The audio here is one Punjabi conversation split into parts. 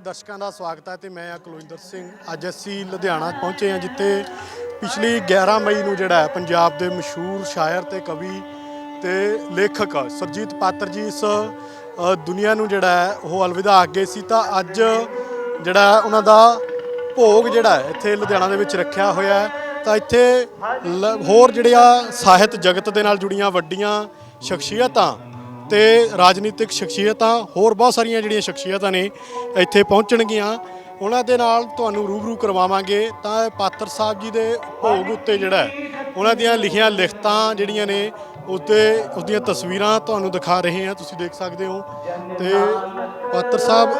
ਅਨਮਿਊਟ ਦਰਸ਼ਕਾਂ ਦਾ ਸਵਾਗਤ ਹੈ ਤੇ ਮੈਂ ਆ ਕੁਲਵਿੰਦਰ ਸਿੰਘ। ਅੱਜ ਅਸੀਂ ਲੁਧਿਆਣਾ ਪਹੁੰਚੇ ਹਾਂ, ਜਿੱਥੇ ਪਿਛਲੀ 11 ਮਈ ਨੂੰ ਜਿਹੜਾ ਪੰਜਾਬ ਦੇ ਮਸ਼ਹੂਰ ਸ਼ਾਇਰ ਤੇ ਕਵੀ ਤੇ ਲੇਖਕ ਸਰਜੀਤ ਪਾਤਰ ਜੀ ਇਸ ਦੁਨੀਆ ਨੂੰ ਜਿਹੜਾ ਉਹ ਅਲਵਿਦਾ ਅੱਗੇ ਸੀ। ਤਾਂ ਅੱਜ ਜਿਹੜਾ ਉਹਨਾਂ ਦਾ ਭੋਗ ਜਿਹੜਾ ਇੱਥੇ ਲੁਧਿਆਣਾ ਦੇ ਵਿੱਚ ਰੱਖਿਆ ਹੋਇਆ ਤਾਂ ਇੱਥੇ ਲ- ਹੋਰ ਜਿਹੜੀਆਂ ਸਾਹਿਤ ਜਗਤ ਦੇ ਨਾਲ ਜੁੜੀਆਂ ਵੱਡੀਆਂ ਸ਼ਖਸੀਅਤਾਂ ਤੇ ਰਾਜਨੀਤਿਕ ਸ਼ਖਸੀਅਤਾਂ, ਹੋਰ ਬਹੁਤ ਸਾਰੀਆਂ ਜਿਹੜੀਆਂ ਸ਼ਖਸੀਅਤਾਂ ਨੇ ਇੱਥੇ ਪਹੁੰਚਣਗੀਆਂ। ਉਹਨਾਂ ਦੇ ਨਾਲ ਤੁਹਾਨੂੰ ਰੂਬਰੂ ਕਰਵਾਵਾਂਗੇ। ਤਾਂ ਪਾਤਰ ਸਾਹਿਬ ਜੀ ਦੇ ਭੋਗ ਉੱਤੇ ਜਿਹੜਾ ਉਹਨਾਂ ਦੀਆਂ ਲਿਖੀਆਂ ਲਿਖਤਾਂ ਜਿਹੜੀਆਂ ਨੇ ਉੱਤੇ ਉਸਦੀਆਂ ਤਸਵੀਰਾਂ ਤੁਹਾਨੂੰ ਦਿਖਾ ਰਹੇ ਹਾਂ। ਤੁਸੀਂ ਦੇਖ ਸਕਦੇ ਹੋ। ਤੇ ਪਾਤਰ ਸਾਹਿਬ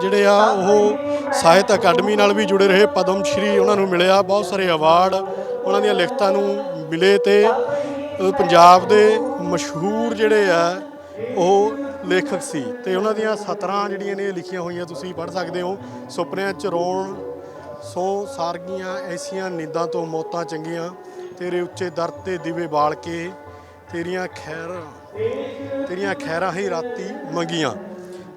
ਜਿਹੜੇ ਆ, ਉਹ ਸਾਹਿਤ ਅਕੈਡਮੀ ਨਾਲ ਵੀ ਜੁੜੇ ਰਹੇ। ਪਦਮ ਸ਼੍ਰੀ ਉਹਨਾਂ ਨੂੰ ਮਿਲਿਆ। ਬਹੁਤ ਸਾਰੇ ਅਵਾਰਡ ਉਹਨਾਂ ਦੀਆਂ ਲਿਖਤਾਂ ਨੂੰ ਮਿਲੇ ਤੇ ਪੰਜਾਬ ਦੇ ਮਸ਼ਹੂਰ ਜਿਹੜੇ ਆ, ਉਹ ਲੇਖਕ ਸੀ ਤੇ ਉਹਨਾਂ ਦੀਆਂ 17 ਜਿਹੜੀਆਂ ਨੇ ਲਿਖੀਆਂ ਹੋਈਆਂ ਤੁਸੀਂ ਪੜ੍ਹ ਸਕਦੇ ਹੋ। ਸੁਪਨਿਆਂ ਚ ਰੋਣ, ਸੋ ਸਾਰਗੀਆਂ, ਐਸੀਆਂ ਨੀਂਦਾਂ ਤੋਂ ਮੌਤਾਂ ਚੰਗੀਆਂ, ਤੇਰੇ ਉੱਚੇ ਦਰ ਤੇ ਦੀਵੇ ਬਾਲ ਕੇ, ਤੇਰੀਆਂ ਖੈਰਾਂ ਤੇਰੀਆਂ ਖੈਰਾਂ ਹੀ ਰਾਤੀ ਮੰਗੀਆਂ।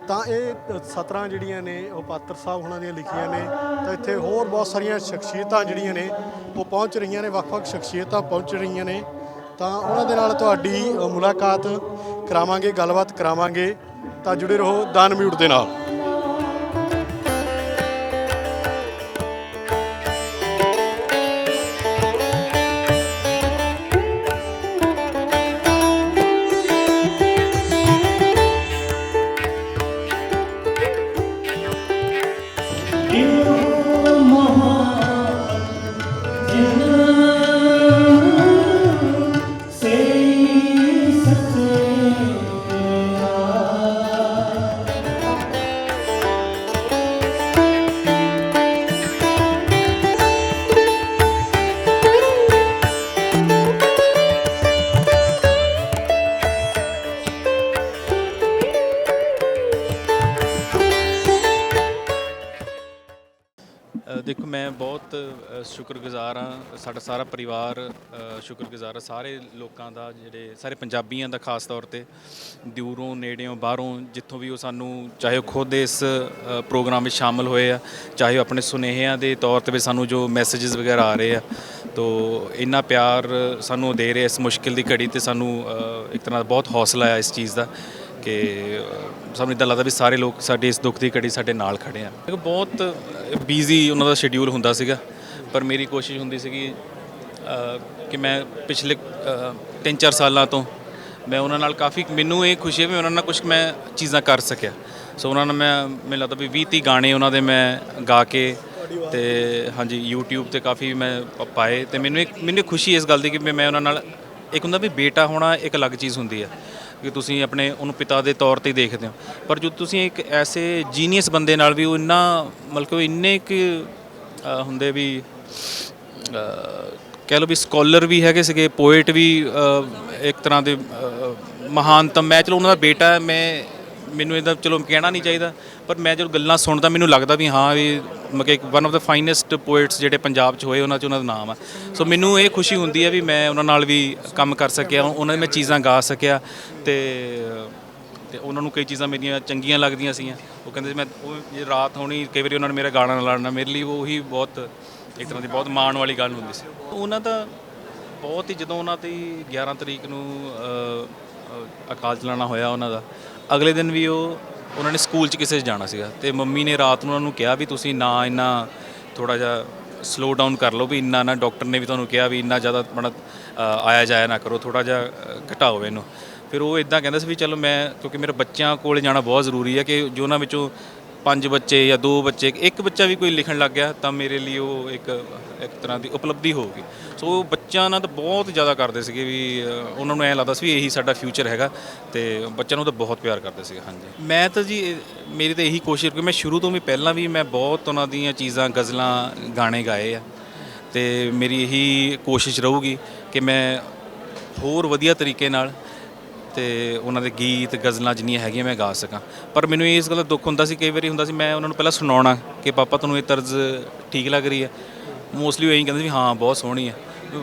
ਤਾਂ ਇਹ 17 ਜਿਹੜੀਆਂ ਨੇ, ਉਹ ਪਾਤਰ ਸਾਹਿਬ ਉਹਨਾਂ ਦੀਆਂ ਲਿਖੀਆਂ ਨੇ। ਤਾਂ ਇੱਥੇ ਹੋਰ ਬਹੁਤ ਸਾਰੀਆਂ ਸ਼ਖਸੀਅਤਾਂ ਜਿਹੜੀਆਂ ਨੇ, ਉਹ ਪਹੁੰਚ ਰਹੀਆਂ ਨੇ, ਵੱਖ-ਵੱਖ ਸ਼ਖਸੀਅਤਾਂ ਪਹੁੰਚ ਰਹੀਆਂ ਨੇ। ਤਾਂ ਉਹਨਾਂ ਦੇ ਨਾਲ ਤੁਹਾਡੀ ਮੁਲਾਕਾਤ ਕਰਾਵਾਂਗੇ, ਗੱਲਬਾਤ ਕਰਾਵਾਂਗੇ। ਤਾਂ ਜੁੜੇ ਰਹੋ ਦਾਨ ਮਿਊਟ ਦੇ ਨਾਲ। ਸ਼ੁਕਰਗੁਜ਼ਾਰ ਹਾਂ, ਸਾਡਾ ਸਾਰਾ ਪਰਿਵਾਰ ਸ਼ੁਕਰਗੁਜ਼ਾਰ ਹੈ। ਸਾਰੇ ਲੋਕਾਂ ਦਾ ਜਿਹੜੇ, ਸਾਰੇ ਪੰਜਾਬੀਆਂ ਦਾ ਖਾਸ ਤੌਰ ਤੇ ਦੂਰੋਂ, ਨੇੜਿਓਂ, ਬਾਹਰੋਂ ਜਿੱਥੋਂ ਵੀ ਉਹ ਸਾਨੂੰ, ਚਾਹੇ ਉਹ ਖੁਦ ਇਸ ਪ੍ਰੋਗਰਾਮ ਵਿੱਚ ਸ਼ਾਮਲ ਹੋਏ ਆ, ਚਾਹੇ ਉਹ ਆਪਣੇ ਸੁਨੇਹਿਆਂ ਦੇ ਤੌਰ ਤੇ ਵੀ ਸਾਨੂੰ ਜੋ ਮੈਸੇजेस ਵਗੈਰਾ ਆ ਰਹੇ ਆ, ਤੋ ਇੰਨਾ ਪਿਆਰ ਸਾਨੂੰ ਦੇ ਰਹੇ ਇਸ ਮੁਸ਼ਕਿਲ ਦੀ ਘੜੀ ਤੇ ਸਾਨੂੰ ਇੱਕ ਤਰ੍ਹਾਂ ਦਾ ਬਹੁਤ ਹੌਸਲਾ ਆ ਇਸ ਚੀਜ਼ ਦਾ ਕਿ ਸਾਨੂੰ ਇਦਾਂ ਲੱਗਦਾ ਵੀ ਸਾਰੇ ਲੋਕ ਸਾਡੇ ਇਸ ਦੁੱਖ ਦੀ ਘੜੀ ਸਾਡੇ ਨਾਲ ਖੜੇ ਆ। ਦੇਖੋ, ਬਹੁਤ ਬੀਜ਼ੀ ਉਹਨਾਂ ਦਾ ਸ਼ਡਿਊਲ ਹੁੰਦਾ ਸੀਗਾ। ਪਰ ਮੇਰੀ ਕੋਸ਼ਿਸ਼ ਹੁੰਦੀ ਸੀਗੀ ਕਿ ਮੈਂ ਪਿਛਲੇ 3-4 ਸਾਲਾਂ ਤੋਂ ਮੈਂ ਉਹਨਾਂ ਨਾਲ ਕਾਫੀ, ਮੈਨੂੰ ਇਹ ਖੁਸ਼ੀ ਹੈ ਵੀ ਉਹਨਾਂ ਨਾਲ ਕੁਝ ਮੈਂ ਚੀਜ਼ਾਂ ਕਰ ਸਕਿਆ। ਸੋ ਉਹਨਾਂ ਨਾਲ ਮੈਂ, ਮੈਨੂੰ ਲੱਗਦਾ ਵੀ 20-30 ਗਾਣੇ ਉਹਨਾਂ ਦੇ ਮੈਂ ਗਾ ਕੇ ਤੇ ਹਾਂਜੀ, YouTube ਤੇ ਕਾਫੀ ਮੈਂ ਪਾਏ ਤੇ ਮੈਨੂੰ ਇੱਕ, ਮੈਨੂੰ ਖੁਸ਼ੀ ਇਸ ਗੱਲ ਦੀ ਕਿ ਵੀ ਮੈਂ ਉਹਨਾਂ ਨਾਲ ਇੱਕ ਹੁੰਦਾ ਵੀ ਬੇਟਾ ਹੋਣਾ ਇੱਕ ਅਲੱਗ ਚੀਜ਼ ਹੁੰਦੀ ਹੈ ਕਿ ਤੁਸੀਂ ਆਪਣੇ ਉਹਨੂੰ ਪਿਤਾ ਦੇ ਤੌਰ ਤੇ ਦੇਖਦੇ ਹੋ। ਪਰ ਜੋ ਤੁਸੀਂ ਇੱਕ ਐਸੇ ਜੀਨੀਅਸ ਬੰਦੇ ਨਾਲ ਵੀ ਉਹ ਇੰਨਾ, ਮਤਲਬ ਕਿ ਉਹ ਇੰਨੇ ਕਿ ਹੁੰਦੇ ਵੀ ਕਹਿ ਲਓ ਵੀ ਸਕਾਲਰ ਵੀ ਹੈਗੇ ਸੀਗੇ ਪੋਇਟ ਵੀ ਇੱਕ ਤਰ੍ਹਾਂ ਦੇ ਮਹਾਨਤਮ ਮੈਂ ਚਲੋ ਉਹਨਾਂ ਦਾ ਬੇਟਾ ਹੈ, ਮੈਂ ਮੈਨੂੰ ਇਹਦਾ ਚਲੋ ਕਹਿਣਾ ਨਹੀਂ ਚਾਹੀਦਾ ਪਰ ਮੈਂ ਜਦੋਂ ਗੱਲਾਂ ਸੁਣਦਾ ਮੈਨੂੰ ਲੱਗਦਾ ਵੀ ਹਾਂ ਵੀ ਮਤਲਬ ਕਿ one of the finest poets ਜਿਹੜੇ ਪੰਜਾਬ 'ਚ ਹੋਏ ਉਹਨਾਂ 'ਚ ਉਹਨਾਂ ਦਾ ਨਾਮ ਆ। ਸੋ ਮੈਨੂੰ ਇਹ ਖੁਸ਼ੀ ਹੁੰਦੀ ਹੈ ਵੀ ਮੈਂ ਉਹਨਾਂ ਨਾਲ ਵੀ ਕੰਮ ਕਰ ਸਕਿਆ ਉਹਨਾਂ ਦੀ ਮੈਂ ਚੀਜ਼ਾਂ ਗਾ ਸਕਿਆ ਤੇ ਤੇ ਉਹਨਾਂ ਨੂੰ ਕਈ ਚੀਜ਼ਾਂ ਮੇਰੀਆਂ ਚੰਗੀਆਂ ਲੱਗਦੀਆਂ ਸੀਗੀਆਂ। ਉਹ ਕਹਿੰਦੇ ਸੀ ਮੈਂ ਉਹ ਜੇ ਰਾਤ ਹੋਣੀ ਕਈ ਵਾਰੀ ਉਹਨਾਂ ਨੇ ਮੇਰਾ ਗਾਣਾ ਲਾਣਾ ਮੇਰੇ ਲਈ ਉਹ ਹੀ ਬਹੁਤ ਇੱਕ ਤਰ੍ਹਾਂ ਦੀ ਬਹੁਤ ਮਾਣ ਵਾਲੀ ਗੱਲ ਹੁੰਦੀ ਸੀ। ਉਹਨਾਂ ਦਾ ਬਹੁਤ ਹੀ ਜਦੋਂ ਉਹਨਾਂ ਦੀ 11 ਤਰੀਕ ਨੂੰ ਅਕਾਲ ਚਲਾਣਾ ਹੋਇਆ ਉਹਨਾਂ ਦਾ, ਅਗਲੇ ਦਿਨ ਵੀ ਉਹ, ਉਹਨਾਂ ਨੇ ਸਕੂਲ 'ਚ ਕਿਸੇ 'ਚ ਜਾਣਾ ਸੀਗਾ। ਤੇ ਮੰਮੀ ਨੇ ਰਾਤ ਨੂੰ ਉਹਨਾਂ ਨੂੰ ਕਿਹਾ ਵੀ ਤੁਸੀਂ ਨਾ ਇੰਨਾ ਥੋੜਾ ਜਿਹਾ ਸਲੋ ਡਾਊਨ ਕਰ ਲਓ ਵੀ, ਇੰਨਾ ਨਾ ਡਾਕਟਰ ਨੇ ਵੀ ਤੁਹਾਨੂੰ ਕਿਹਾ ਵੀ ਇੰਨਾ ਜ਼ਿਆਦਾ ਬੜਾ ਆਇਆ ਜਾਇਆ ਨਾ ਕਰੋ ਥੋੜਾ ਜਿਹਾ ਘਟਾਓ ਇਹਨੂੰ। ਫਿਰ ਉਹ ਇਦਾਂ ਕਹਿੰਦਾ ਸੀ ਵੀ ਚਲੋ ਮੈਂ, ਕਿਉਂਕਿ ਮੇਰੇ ਬੱਚਿਆਂ ਕੋਲ ਜਾਣਾ ਬਹੁਤ ਜ਼ਰੂਰੀ ਹੈ ਕਿ ਜੋ ਉਹਨਾਂ ਵਿੱਚੋਂ ਪੰਜ ਬੱਚੇ ਜਾਂ ਦੋ ਬੱਚੇ ਇੱਕ ਬੱਚਾ ਵੀ ਕੋਈ ਲਿਖਣ ਲੱਗ ਗਿਆ ਤਾਂ ਮੇਰੇ ਲਈ ਉਹ ਇੱਕ ਇੱਕ ਤਰ੍ਹਾਂ ਦੀ ਉਪਲਬਧੀ ਹੋਊਗੀ। ਸੋ ਬੱਚਿਆਂ ਨਾਲ ਤਾਂ ਬਹੁਤ ਜ਼ਿਆਦਾ ਕਰਦੇ ਸੀਗੇ ਵੀ ਅ, ਉਹਨਾਂ ਨੂੰ ਐਂ ਲੱਗਦਾ ਸੀ ਵੀ ਇਹੀ ਸਾਡਾ ਫਿਊਚਰ ਹੈਗਾ ਤੇ ਬੱਚਿਆਂ ਨੂੰ ਤਾਂ ਬਹੁਤ ਪਿਆਰ ਕਰਦੇ ਸੀਗੇ ਹਾਂਜੀ। ਮੈਂ ਤਾਂ ਜੀ ਇਹ- ਮੇਰੀ ਤਾਂ ਇਹੀ ਕੋਸ਼ਿਸ਼ ਕਿ ਮੈਂ ਸ਼ੁਰੂ ਤੋਂ ਵੀ ਪਹਿਲਾਂ ਵੀ ਮੈਂ ਬਹੁਤ ਉਹਨਾਂ ਦੀਆਂ ਚੀਜ਼ਾਂ ਗਜ਼ਲਾਂ ਗਾਣੇ ਗਾਏ ਆ ਤੇ ਮੇਰੀ ਇਹੀ ਕੋਸ਼ਿਸ਼ ਰਹੂਗੀ ਕਿ ਮੈਂ ਹੋਰ ਵਧੀਆ ਤਰੀਕੇ ਨਾਲ ਤੇ ਉਹਨਾਂ ਦੇ ਗੀਤ, ਗਜ਼ਲਾਂ ਜਿੰਨੀਆਂ ਹੈਗੀਆਂ ਮੈਂ ਗਾ ਸਕਾਂ। ਪਰ ਮੈਨੂੰ ਇਸ ਗੱਲ ਦਾ ਦੁੱਖ ਹੁੰਦਾ ਸੀ, ਕਈ ਵਾਰੀ ਹੁੰਦਾ ਸੀ, ਮੈਂ ਉਹਨਾਂ ਨੂੰ ਪਹਿਲਾਂ ਸੁਣਾਉਣਾ ਕਿ ਪਾਪਾ ਤੁਹਾਨੂੰ ਇਹ ਤਰਜ਼ ਠੀਕ ਲੱਗ ਰਹੀ ਹੈ। ਮੋਸਟਲੀ ਉਹ ਇਹੀ ਕਹਿੰਦੇ ਵੀ ਹਾਂ, ਬਹੁਤ ਸੋਹਣੀ ਹੈ।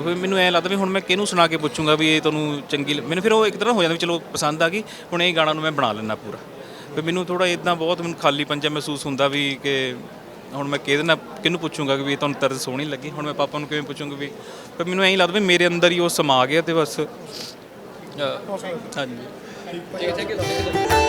ਫਿਰ ਮੈਨੂੰ ਐ ਲੱਗਦਾ ਵੀ ਹੁਣ ਮੈਂ ਕਿਹਨੂੰ ਸੁਣਾ ਕੇ ਪੁੱਛੂੰਗਾ ਵੀ ਇਹ ਤੁਹਾਨੂੰ ਚੰਗੀ ਮੈਨੂੰ ਫਿਰ ਉਹ ਇੱਕ ਤਰ੍ਹਾਂ ਹੋ ਜਾਂਦਾ ਵੀ ਚਲੋ ਪਸੰਦ ਆ ਗਈ, ਹੁਣ ਇਹ ਗਾਣਾ ਨੂੰ ਮੈਂ ਬਣਾ ਲੈਣਾ ਪੂਰਾ। ਫਿਰ ਮੈਨੂੰ ਥੋੜਾ ਇਦਾਂ ਬਹੁਤ ਮੈਨੂੰ ਖਾਲੀ ਪੰਜਾ ਮਹਿਸੂਸ ਹੁੰਦਾ ਵੀ ਕਿ ਹੁਣ ਮੈਂ ਕਿਹਦੇ ਨਾਲ, ਕਿਹਨੂੰ ਪੁੱਛੂੰਗਾ ਕਿ ਵੀ ਤੁਹਾਨੂੰ ਤਰਜ਼ ਸੋਹਣੀ ਲੱਗੀ? ਹੁਣ ਮੈਂ ਪਾਪਾ ਨੂੰ ਕਿਵੇਂ ਪੁੱਛੂੰਗਾ ਵੀ ਪਰ ਮੈਨੂੰ ਐਂ ਲੱਗਦਾ ਵੀ ਮੇਰੇ ਅੰਦਰ ਹੀ ਉਹ ਸਮਾ ਗਿਆ ਤੇ ਬਸ ਹਾਂਜੀ। ਪੰਜਾਬ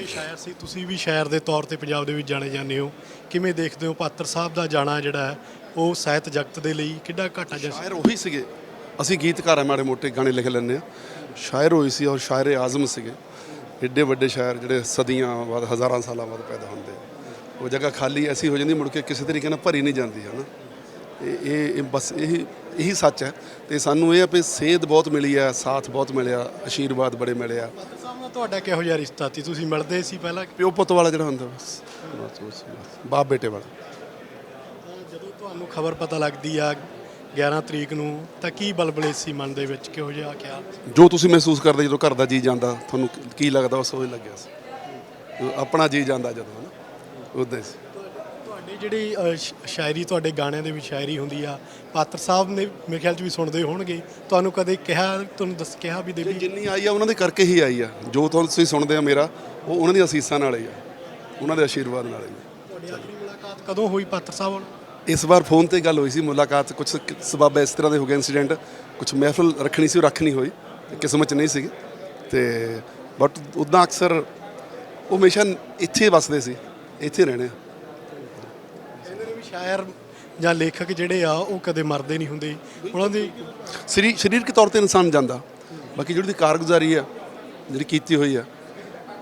ਵੱਡੇ ਸ਼ਾਇਰ ਸੀ? ਤੁਸੀਂ ਵੀ ਸ਼ਾਇਰ ਦੇ ਤੌਰ ਤੇ ਪੰਜਾਬ ਦੇ ਵਿੱਚ ਜਾਣੇ ਜਾਂਦੇ ਹੋ। ਕਿਵੇਂ ਦੇਖਦੇ ਹੋ? ਪਾਤਰ ਸਾਹਿਬ ਦਾ ਜਾਣਾ ਜਿਹੜਾ ਹੈ, ਉਹ ਸਾਹਿਤ ਜਗਤ ਦੇ ਲਈ ਕਿੱਡਾ ਘਾਟਾ ਜਿਹਾ ਸੀ ਸ਼ਾਇਰ ਉਹੀ ਸੀਗੇ। ਅਸੀਂ ਗੀਤਕਾਰ ਆ, ਮਾੜੇ ਮੋਟੇ ਗਾਣੇ ਲਿਖ ਲੈਂਦੇ ਆ ਸ਼ਾਇਰ ਹੋਈ ਸੀ ਔਰ ਸ਼ਾਇਰ ਆਜ਼ਮ ਸੀਗੇ। ਏਡੇ ਵੱਡੇ ਸ਼ਾਇਰ ਜਿਹੜੇ ਸਦੀਆਂ ਬਾਅਦ, ਹਜ਼ਾਰਾਂ ਸਾਲਾਂ ਬਾਅਦ ਪੈਦਾ ਹੁੰਦੇ ਉਹ ਜਗ੍ਹਾ ਖਾਲੀ ਐਸੀ ਹੋ ਜਾਂਦੀ, ਮੁੜ ਕੇ ਕਿਸੇ ਤਰੀਕੇ ਨਾਲ ਭਰੀ ਨਹੀਂ ਜਾਂਦੀ ਹੈ ਨਾ ਇਹ ਇਹ ਇਹ ਬਸ ਇਹੀ ਇਹੀ ਸੱਚ ਹੈ। ਤੇ ਸਾਨੂੰ ਇਹ ਆ ਵੀ ਸੇਧ ਬਹੁਤ ਮਿਲੀ ਆ ਸਾਥ ਬਹੁਤ ਮਿਲਿਆ ਆਸ਼ੀਰਵਾਦ ਬੜੇ ਮਿਲੇ ਆ। ਤੁਹਾਡਾ ਕਿਹੋ ਜਿਹਾ ਰਿਸ਼ਤਾ ਸੀ? ਤੁਸੀਂ ਮਿਲਦੇ ਸੀ ਪਹਿਲਾਂ? ਪਿਓ ਪੁੱਤ ਵਾਲਾ ਜਿਹੜਾ ਹੁੰਦਾ ਬਸ। ਬਸ, ਬਸ, ਬਸ। ਬਾਪ ਬੇਟੇ ਵਾਲਾ। ਜਦੋਂ ਤੁਹਾਨੂੰ ਖਬਰ ਪਤਾ ਲੱਗਦੀ ਆ 11 ਤਰੀਕ ਨੂੰ ਤਾਂ ਕੀ ਬਲਬਲੇ ਸੀ ਮਨ ਦੇ ਵਿੱਚ? ਕਿਹੋ ਜਿਹਾ ਖਿਆਲ ਜੋ ਤੁਸੀਂ ਮਹਿਸੂਸ ਕਰਦੇ ਜਦੋਂ ਘਰ ਦਾ ਜੀ ਜਾਂਦਾ ਤੁਹਾਨੂੰ ਕੀ ਲੱਗਦਾ ਉਸ ਉਹ ਹੀ ਲੱਗਿਆ ਸੀ? ਆਪਣਾ ਜੀ ਜਾਂਦਾ ਜਦੋਂ ਹਨਾ? ਉਦਾਂ ਹੀ ਸੀ। ਜਿਹੜੀ ਅ, ਸ਼- ਸ਼ਾਇਰੀ ਤੁਹਾਡੇ ਗਾਣਿਆਂ ਦੇ ਵਿੱਚ ਸ਼ਾਇਰੀ ਹੁੰਦੀ ਆ ਪਾਤਰ ਸਾਹਿਬ ਨੇ ਮੇਰੇ ਖਿਆਲ 'ਚ ਵੀ ਸੁਣਦੇ ਹੋਣਗੇ। ਤੁਹਾਨੂੰ ਕਦੇ ਕਿਹਾ ਤੁਹਾਨੂੰ ਦੱਸ ਕਿਹਾ ਵੀ ਦੇਵੀ? ਜਿੰਨੀ ਆਈ ਆ ਉਹਨਾਂ ਦੇ ਕਰਕੇ ਹੀ ਆਈ ਆ। ਜੋ ਤੁਹਾਨੂੰ ਤੁਸੀਂ ਸੁਣਦੇ ਆ ਮੇਰਾ ਉਹ ਉਹਨਾਂ ਦੀਆਂ ਅਸੀਸਾਂ ਨਾਲ ਹੀ ਆ। ਉਹਨਾਂ ਦੇ ਆਸ਼ੀਰਵਾਦ ਨਾਲ ਹੀ ਆ। ਤੁਹਾਡੀ ਆਖਰੀ ਮੁਲਾਕਾਤ ਕਦੋਂ ਹੋਈ ਪਾਤਰ ਸਾਹਿਬ ਨਾਲ? ਇਸ ਵਾਰ ਫੋਨ ਤੇ ਗੱਲ ਹੋਈ ਸੀ ਮੁਲਾਕਾਤ ਕੁਝ ਸਬਬ ਇਸ ਤਰ੍ਹਾਂ ਦੇ ਹੋ ਗਏ ਇਨਸੀਡੈਂਟ ਕੁਝ ਮਹਿਫਲ ਰੱਖਣੀ ਸੀ ਉਹ ਰੱਖ ਨਹੀਂ ਹੋਈ ਤੇ ਕਿਸਮਤ ਚ ਨਹੀਂ ਸੀਗੀ ਤੇ ਬਟ ਉਦਾਂ ਅਕਸਰ ਉਹ ਹਮੇਸ਼ਾ ਇੱਥੇ ਵਸਦੇ ਸੀ ਇੱਥੇ ਰਹਿਣੇ ਆ। ਸ਼ਾਇਰ ਜਾਂ ਲੇਖਕ ਜਿਹੜੇ ਆ, ਉਹ ਕਦੇ ਮਰਦੇ ਨਹੀਂ ਹੁੰਦੇ। ਉਹਨਾਂ ਦੀ ਸਰੀਰ ਸਰੀਰਕ ਤੌਰ ਤੇ ਇਨਸਾਨ ਜਾਂਦਾ। ਬਾਕੀ ਜਿਹੜੀ ਉਹਦੀ ਕਾਰਗੁਜ਼ਾਰੀ ਆ, ਜਿਹੜੀ ਕੀਤੀ ਹੋਈ ਆ,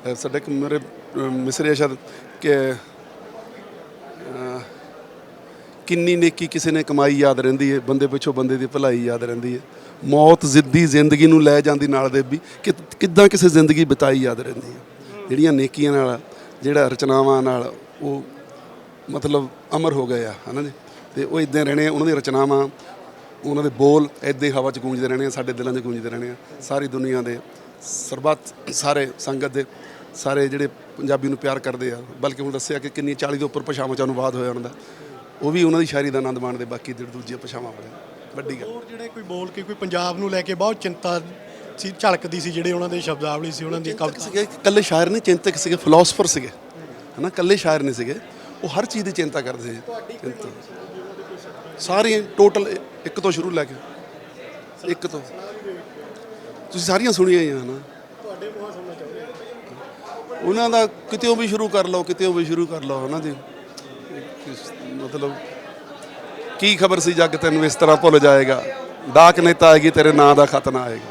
ਅਹ ਸਾਡੇ ਇੱਕ ਮੇਰੇ, ਅਹ ਮਿਸਰੇ ਆ ਸ਼ਾਇਦ ਕਿ, ਅਹ ਕਿੰਨੀ ਨੇਕੀ ਕਿਸੇ ਨੇ ਕਮਾਈ ਯਾਦ ਰਹਿੰਦੀ ਹੈ ਬੰਦੇ ਪਿੱਛੋਂ ਬੰਦੇ ਦੀ ਭਲਾਈ ਯਾਦ ਰਹਿੰਦੀ ਹੈ ਮੌਤ ਜ਼ਿੱਦੀ ਜ਼ਿੰਦਗੀ ਨੂੰ ਲੈ ਜਾਂਦੀ ਨਾਲ ਦੇ ਵੀ, ਕਿ, ਕਿੱਦਾਂ ਕਿਸੇ ਜ਼ਿੰਦਗੀ ਬਿਤਾਈ ਯਾਦ ਰਹਿੰਦੀ ਹੈ ਜਿਹੜੀਆਂ ਨੇਕੀਆਂ ਨਾਲ, ਜਿਹੜਾ ਰਚਨਾਵਾਂ ਨਾਲ ਉਹ ਮਤਲਬ ਅਮਰ ਹੋ ਗਏ ਆ ਹਨਾ ਜੀ? ਤੇ ਉਹ ਇਦਾਂ ਰਹਿਣੇ ਆ, ਉਹਨਾਂ ਦੀਆਂ ਰਚਨਾਵਾਂ ਉਹਨਾਂ ਦੇ ਬੋਲ ਇਦਾਂ ਹੀ ਹਵਾ 'ਚ ਗੂੰਜਦੇ ਰਹਿਣੇ ਆ ਸਾਡੇ ਦਿਲਾਂ 'ਚ ਗੂੰਜਦੇ ਰਹਿਣੇ ਆ। ਸਾਰੀ ਦੁਨੀਆ ਦੇ ਸਰਬੱਤ ਸਾਰੇ ਸੰਗਤ ਦੇ ਸਾਰੇ ਜਿਹੜੇ ਪੰਜਾਬੀ ਨੂੰ ਪਿਆਰ ਕਰਦੇ ਆ ਬਲਕਿ ਹੁਣ ਦੱਸਿਆ ਕਿ ਕਿੰਨੀ 40 ਦੇ ਉੱਪਰ ਭਾਸ਼ਾਵਾਂ 'ਚ ਅਨੁਵਾਦ ਹੋਇਆ ਉਹਨਾਂ ਦਾ ਉਹ ਵੀ ਉਹਨਾਂ ਦੀ ਸ਼ਾਇਰੀ ਦਾ ਆਨੰਦ ਮਾਣਦੇ ਬਾਕੀ ਜਿਹੜੇ ਦੂਜੀਆਂ ਭਾਸ਼ਾਵਾਂ ਵਾਲੇ ਵੱਡੀ ਗੱਲ। ਹੋਰ ਜਿਹੜੇ ਕੋਈ ਬੋਲ ਕੇ ਕੋਈ ਪੰਜਾਬ ਨੂੰ ਲੈ ਕੇ ਬਹੁਤ ਚਿੰਤਾ ਸੀ ਝਲਕਦੀ ਸੀ ਜਿਹੜੇ ਉਹਨਾਂ ਦੇ ਸ਼ਬਦਾਵਲੀ ਸੀ ਉਹਨਾਂ ਦੀ ਕਵਿਤਾ। ਸੀਗੇ ਇਕੱਲੇ ਸ਼ਾਇਰ ਨਹੀਂ ਚਿੰਤਕ ਸੀਗੇ ਫਿਲਾਸਫਰ ਸੀਗੇ ਹਨਾ? ਇਕੱਲੇ ਸ਼ਾਇਰ ਨਹੀਂ ਸੀਗੇ। ਉਹ ਹਰ ਚੀਜ਼ ਦੀ ਚਿੰਤਾ ਕਰਦੇ ਸੀ। ਸਾਰੀਆਂ ਟੋਟਲ ਇੱਕ ਤੋਂ ਸ਼ੁਰੂ ਲੈ ਕੇ। ਇੱਕ ਤੋਂ। ਤੁਸੀਂ ਸਾਰੀਆਂ ਸੁਣੀਆਂ ਹੀ ਆ ਤੁਹਾਡੇ ਮੂੰਹੋਂ ਸੁਣਨਾ ਚਾਹੁੰਦੇ ਉਹਨਾਂ ਦਾ ਕਿਤੇ ਵੀ ਸ਼ੁਰੂ ਕਰ ਲਓ ਕਿਤੇ ਵੀ ਸ਼ੁਰੂ ਕਰ ਲਓ, ਹਨਾ ਜੀ? ਮਤਲਬ, ਕੀ ਖਬਰ ਸੀ ਜੱਗ ਤੈਨੂੰ ਇਸ ਤਰ੍ਹਾਂ ਭੁੱਲ ਜਾਏਗਾ? ਡਾਕ ਨੇਤਾ ਆਏਗੀ, ਤੇਰੇ ਨਾਂ ਦਾ ਖਤਨਾ ਆਏਗਾ।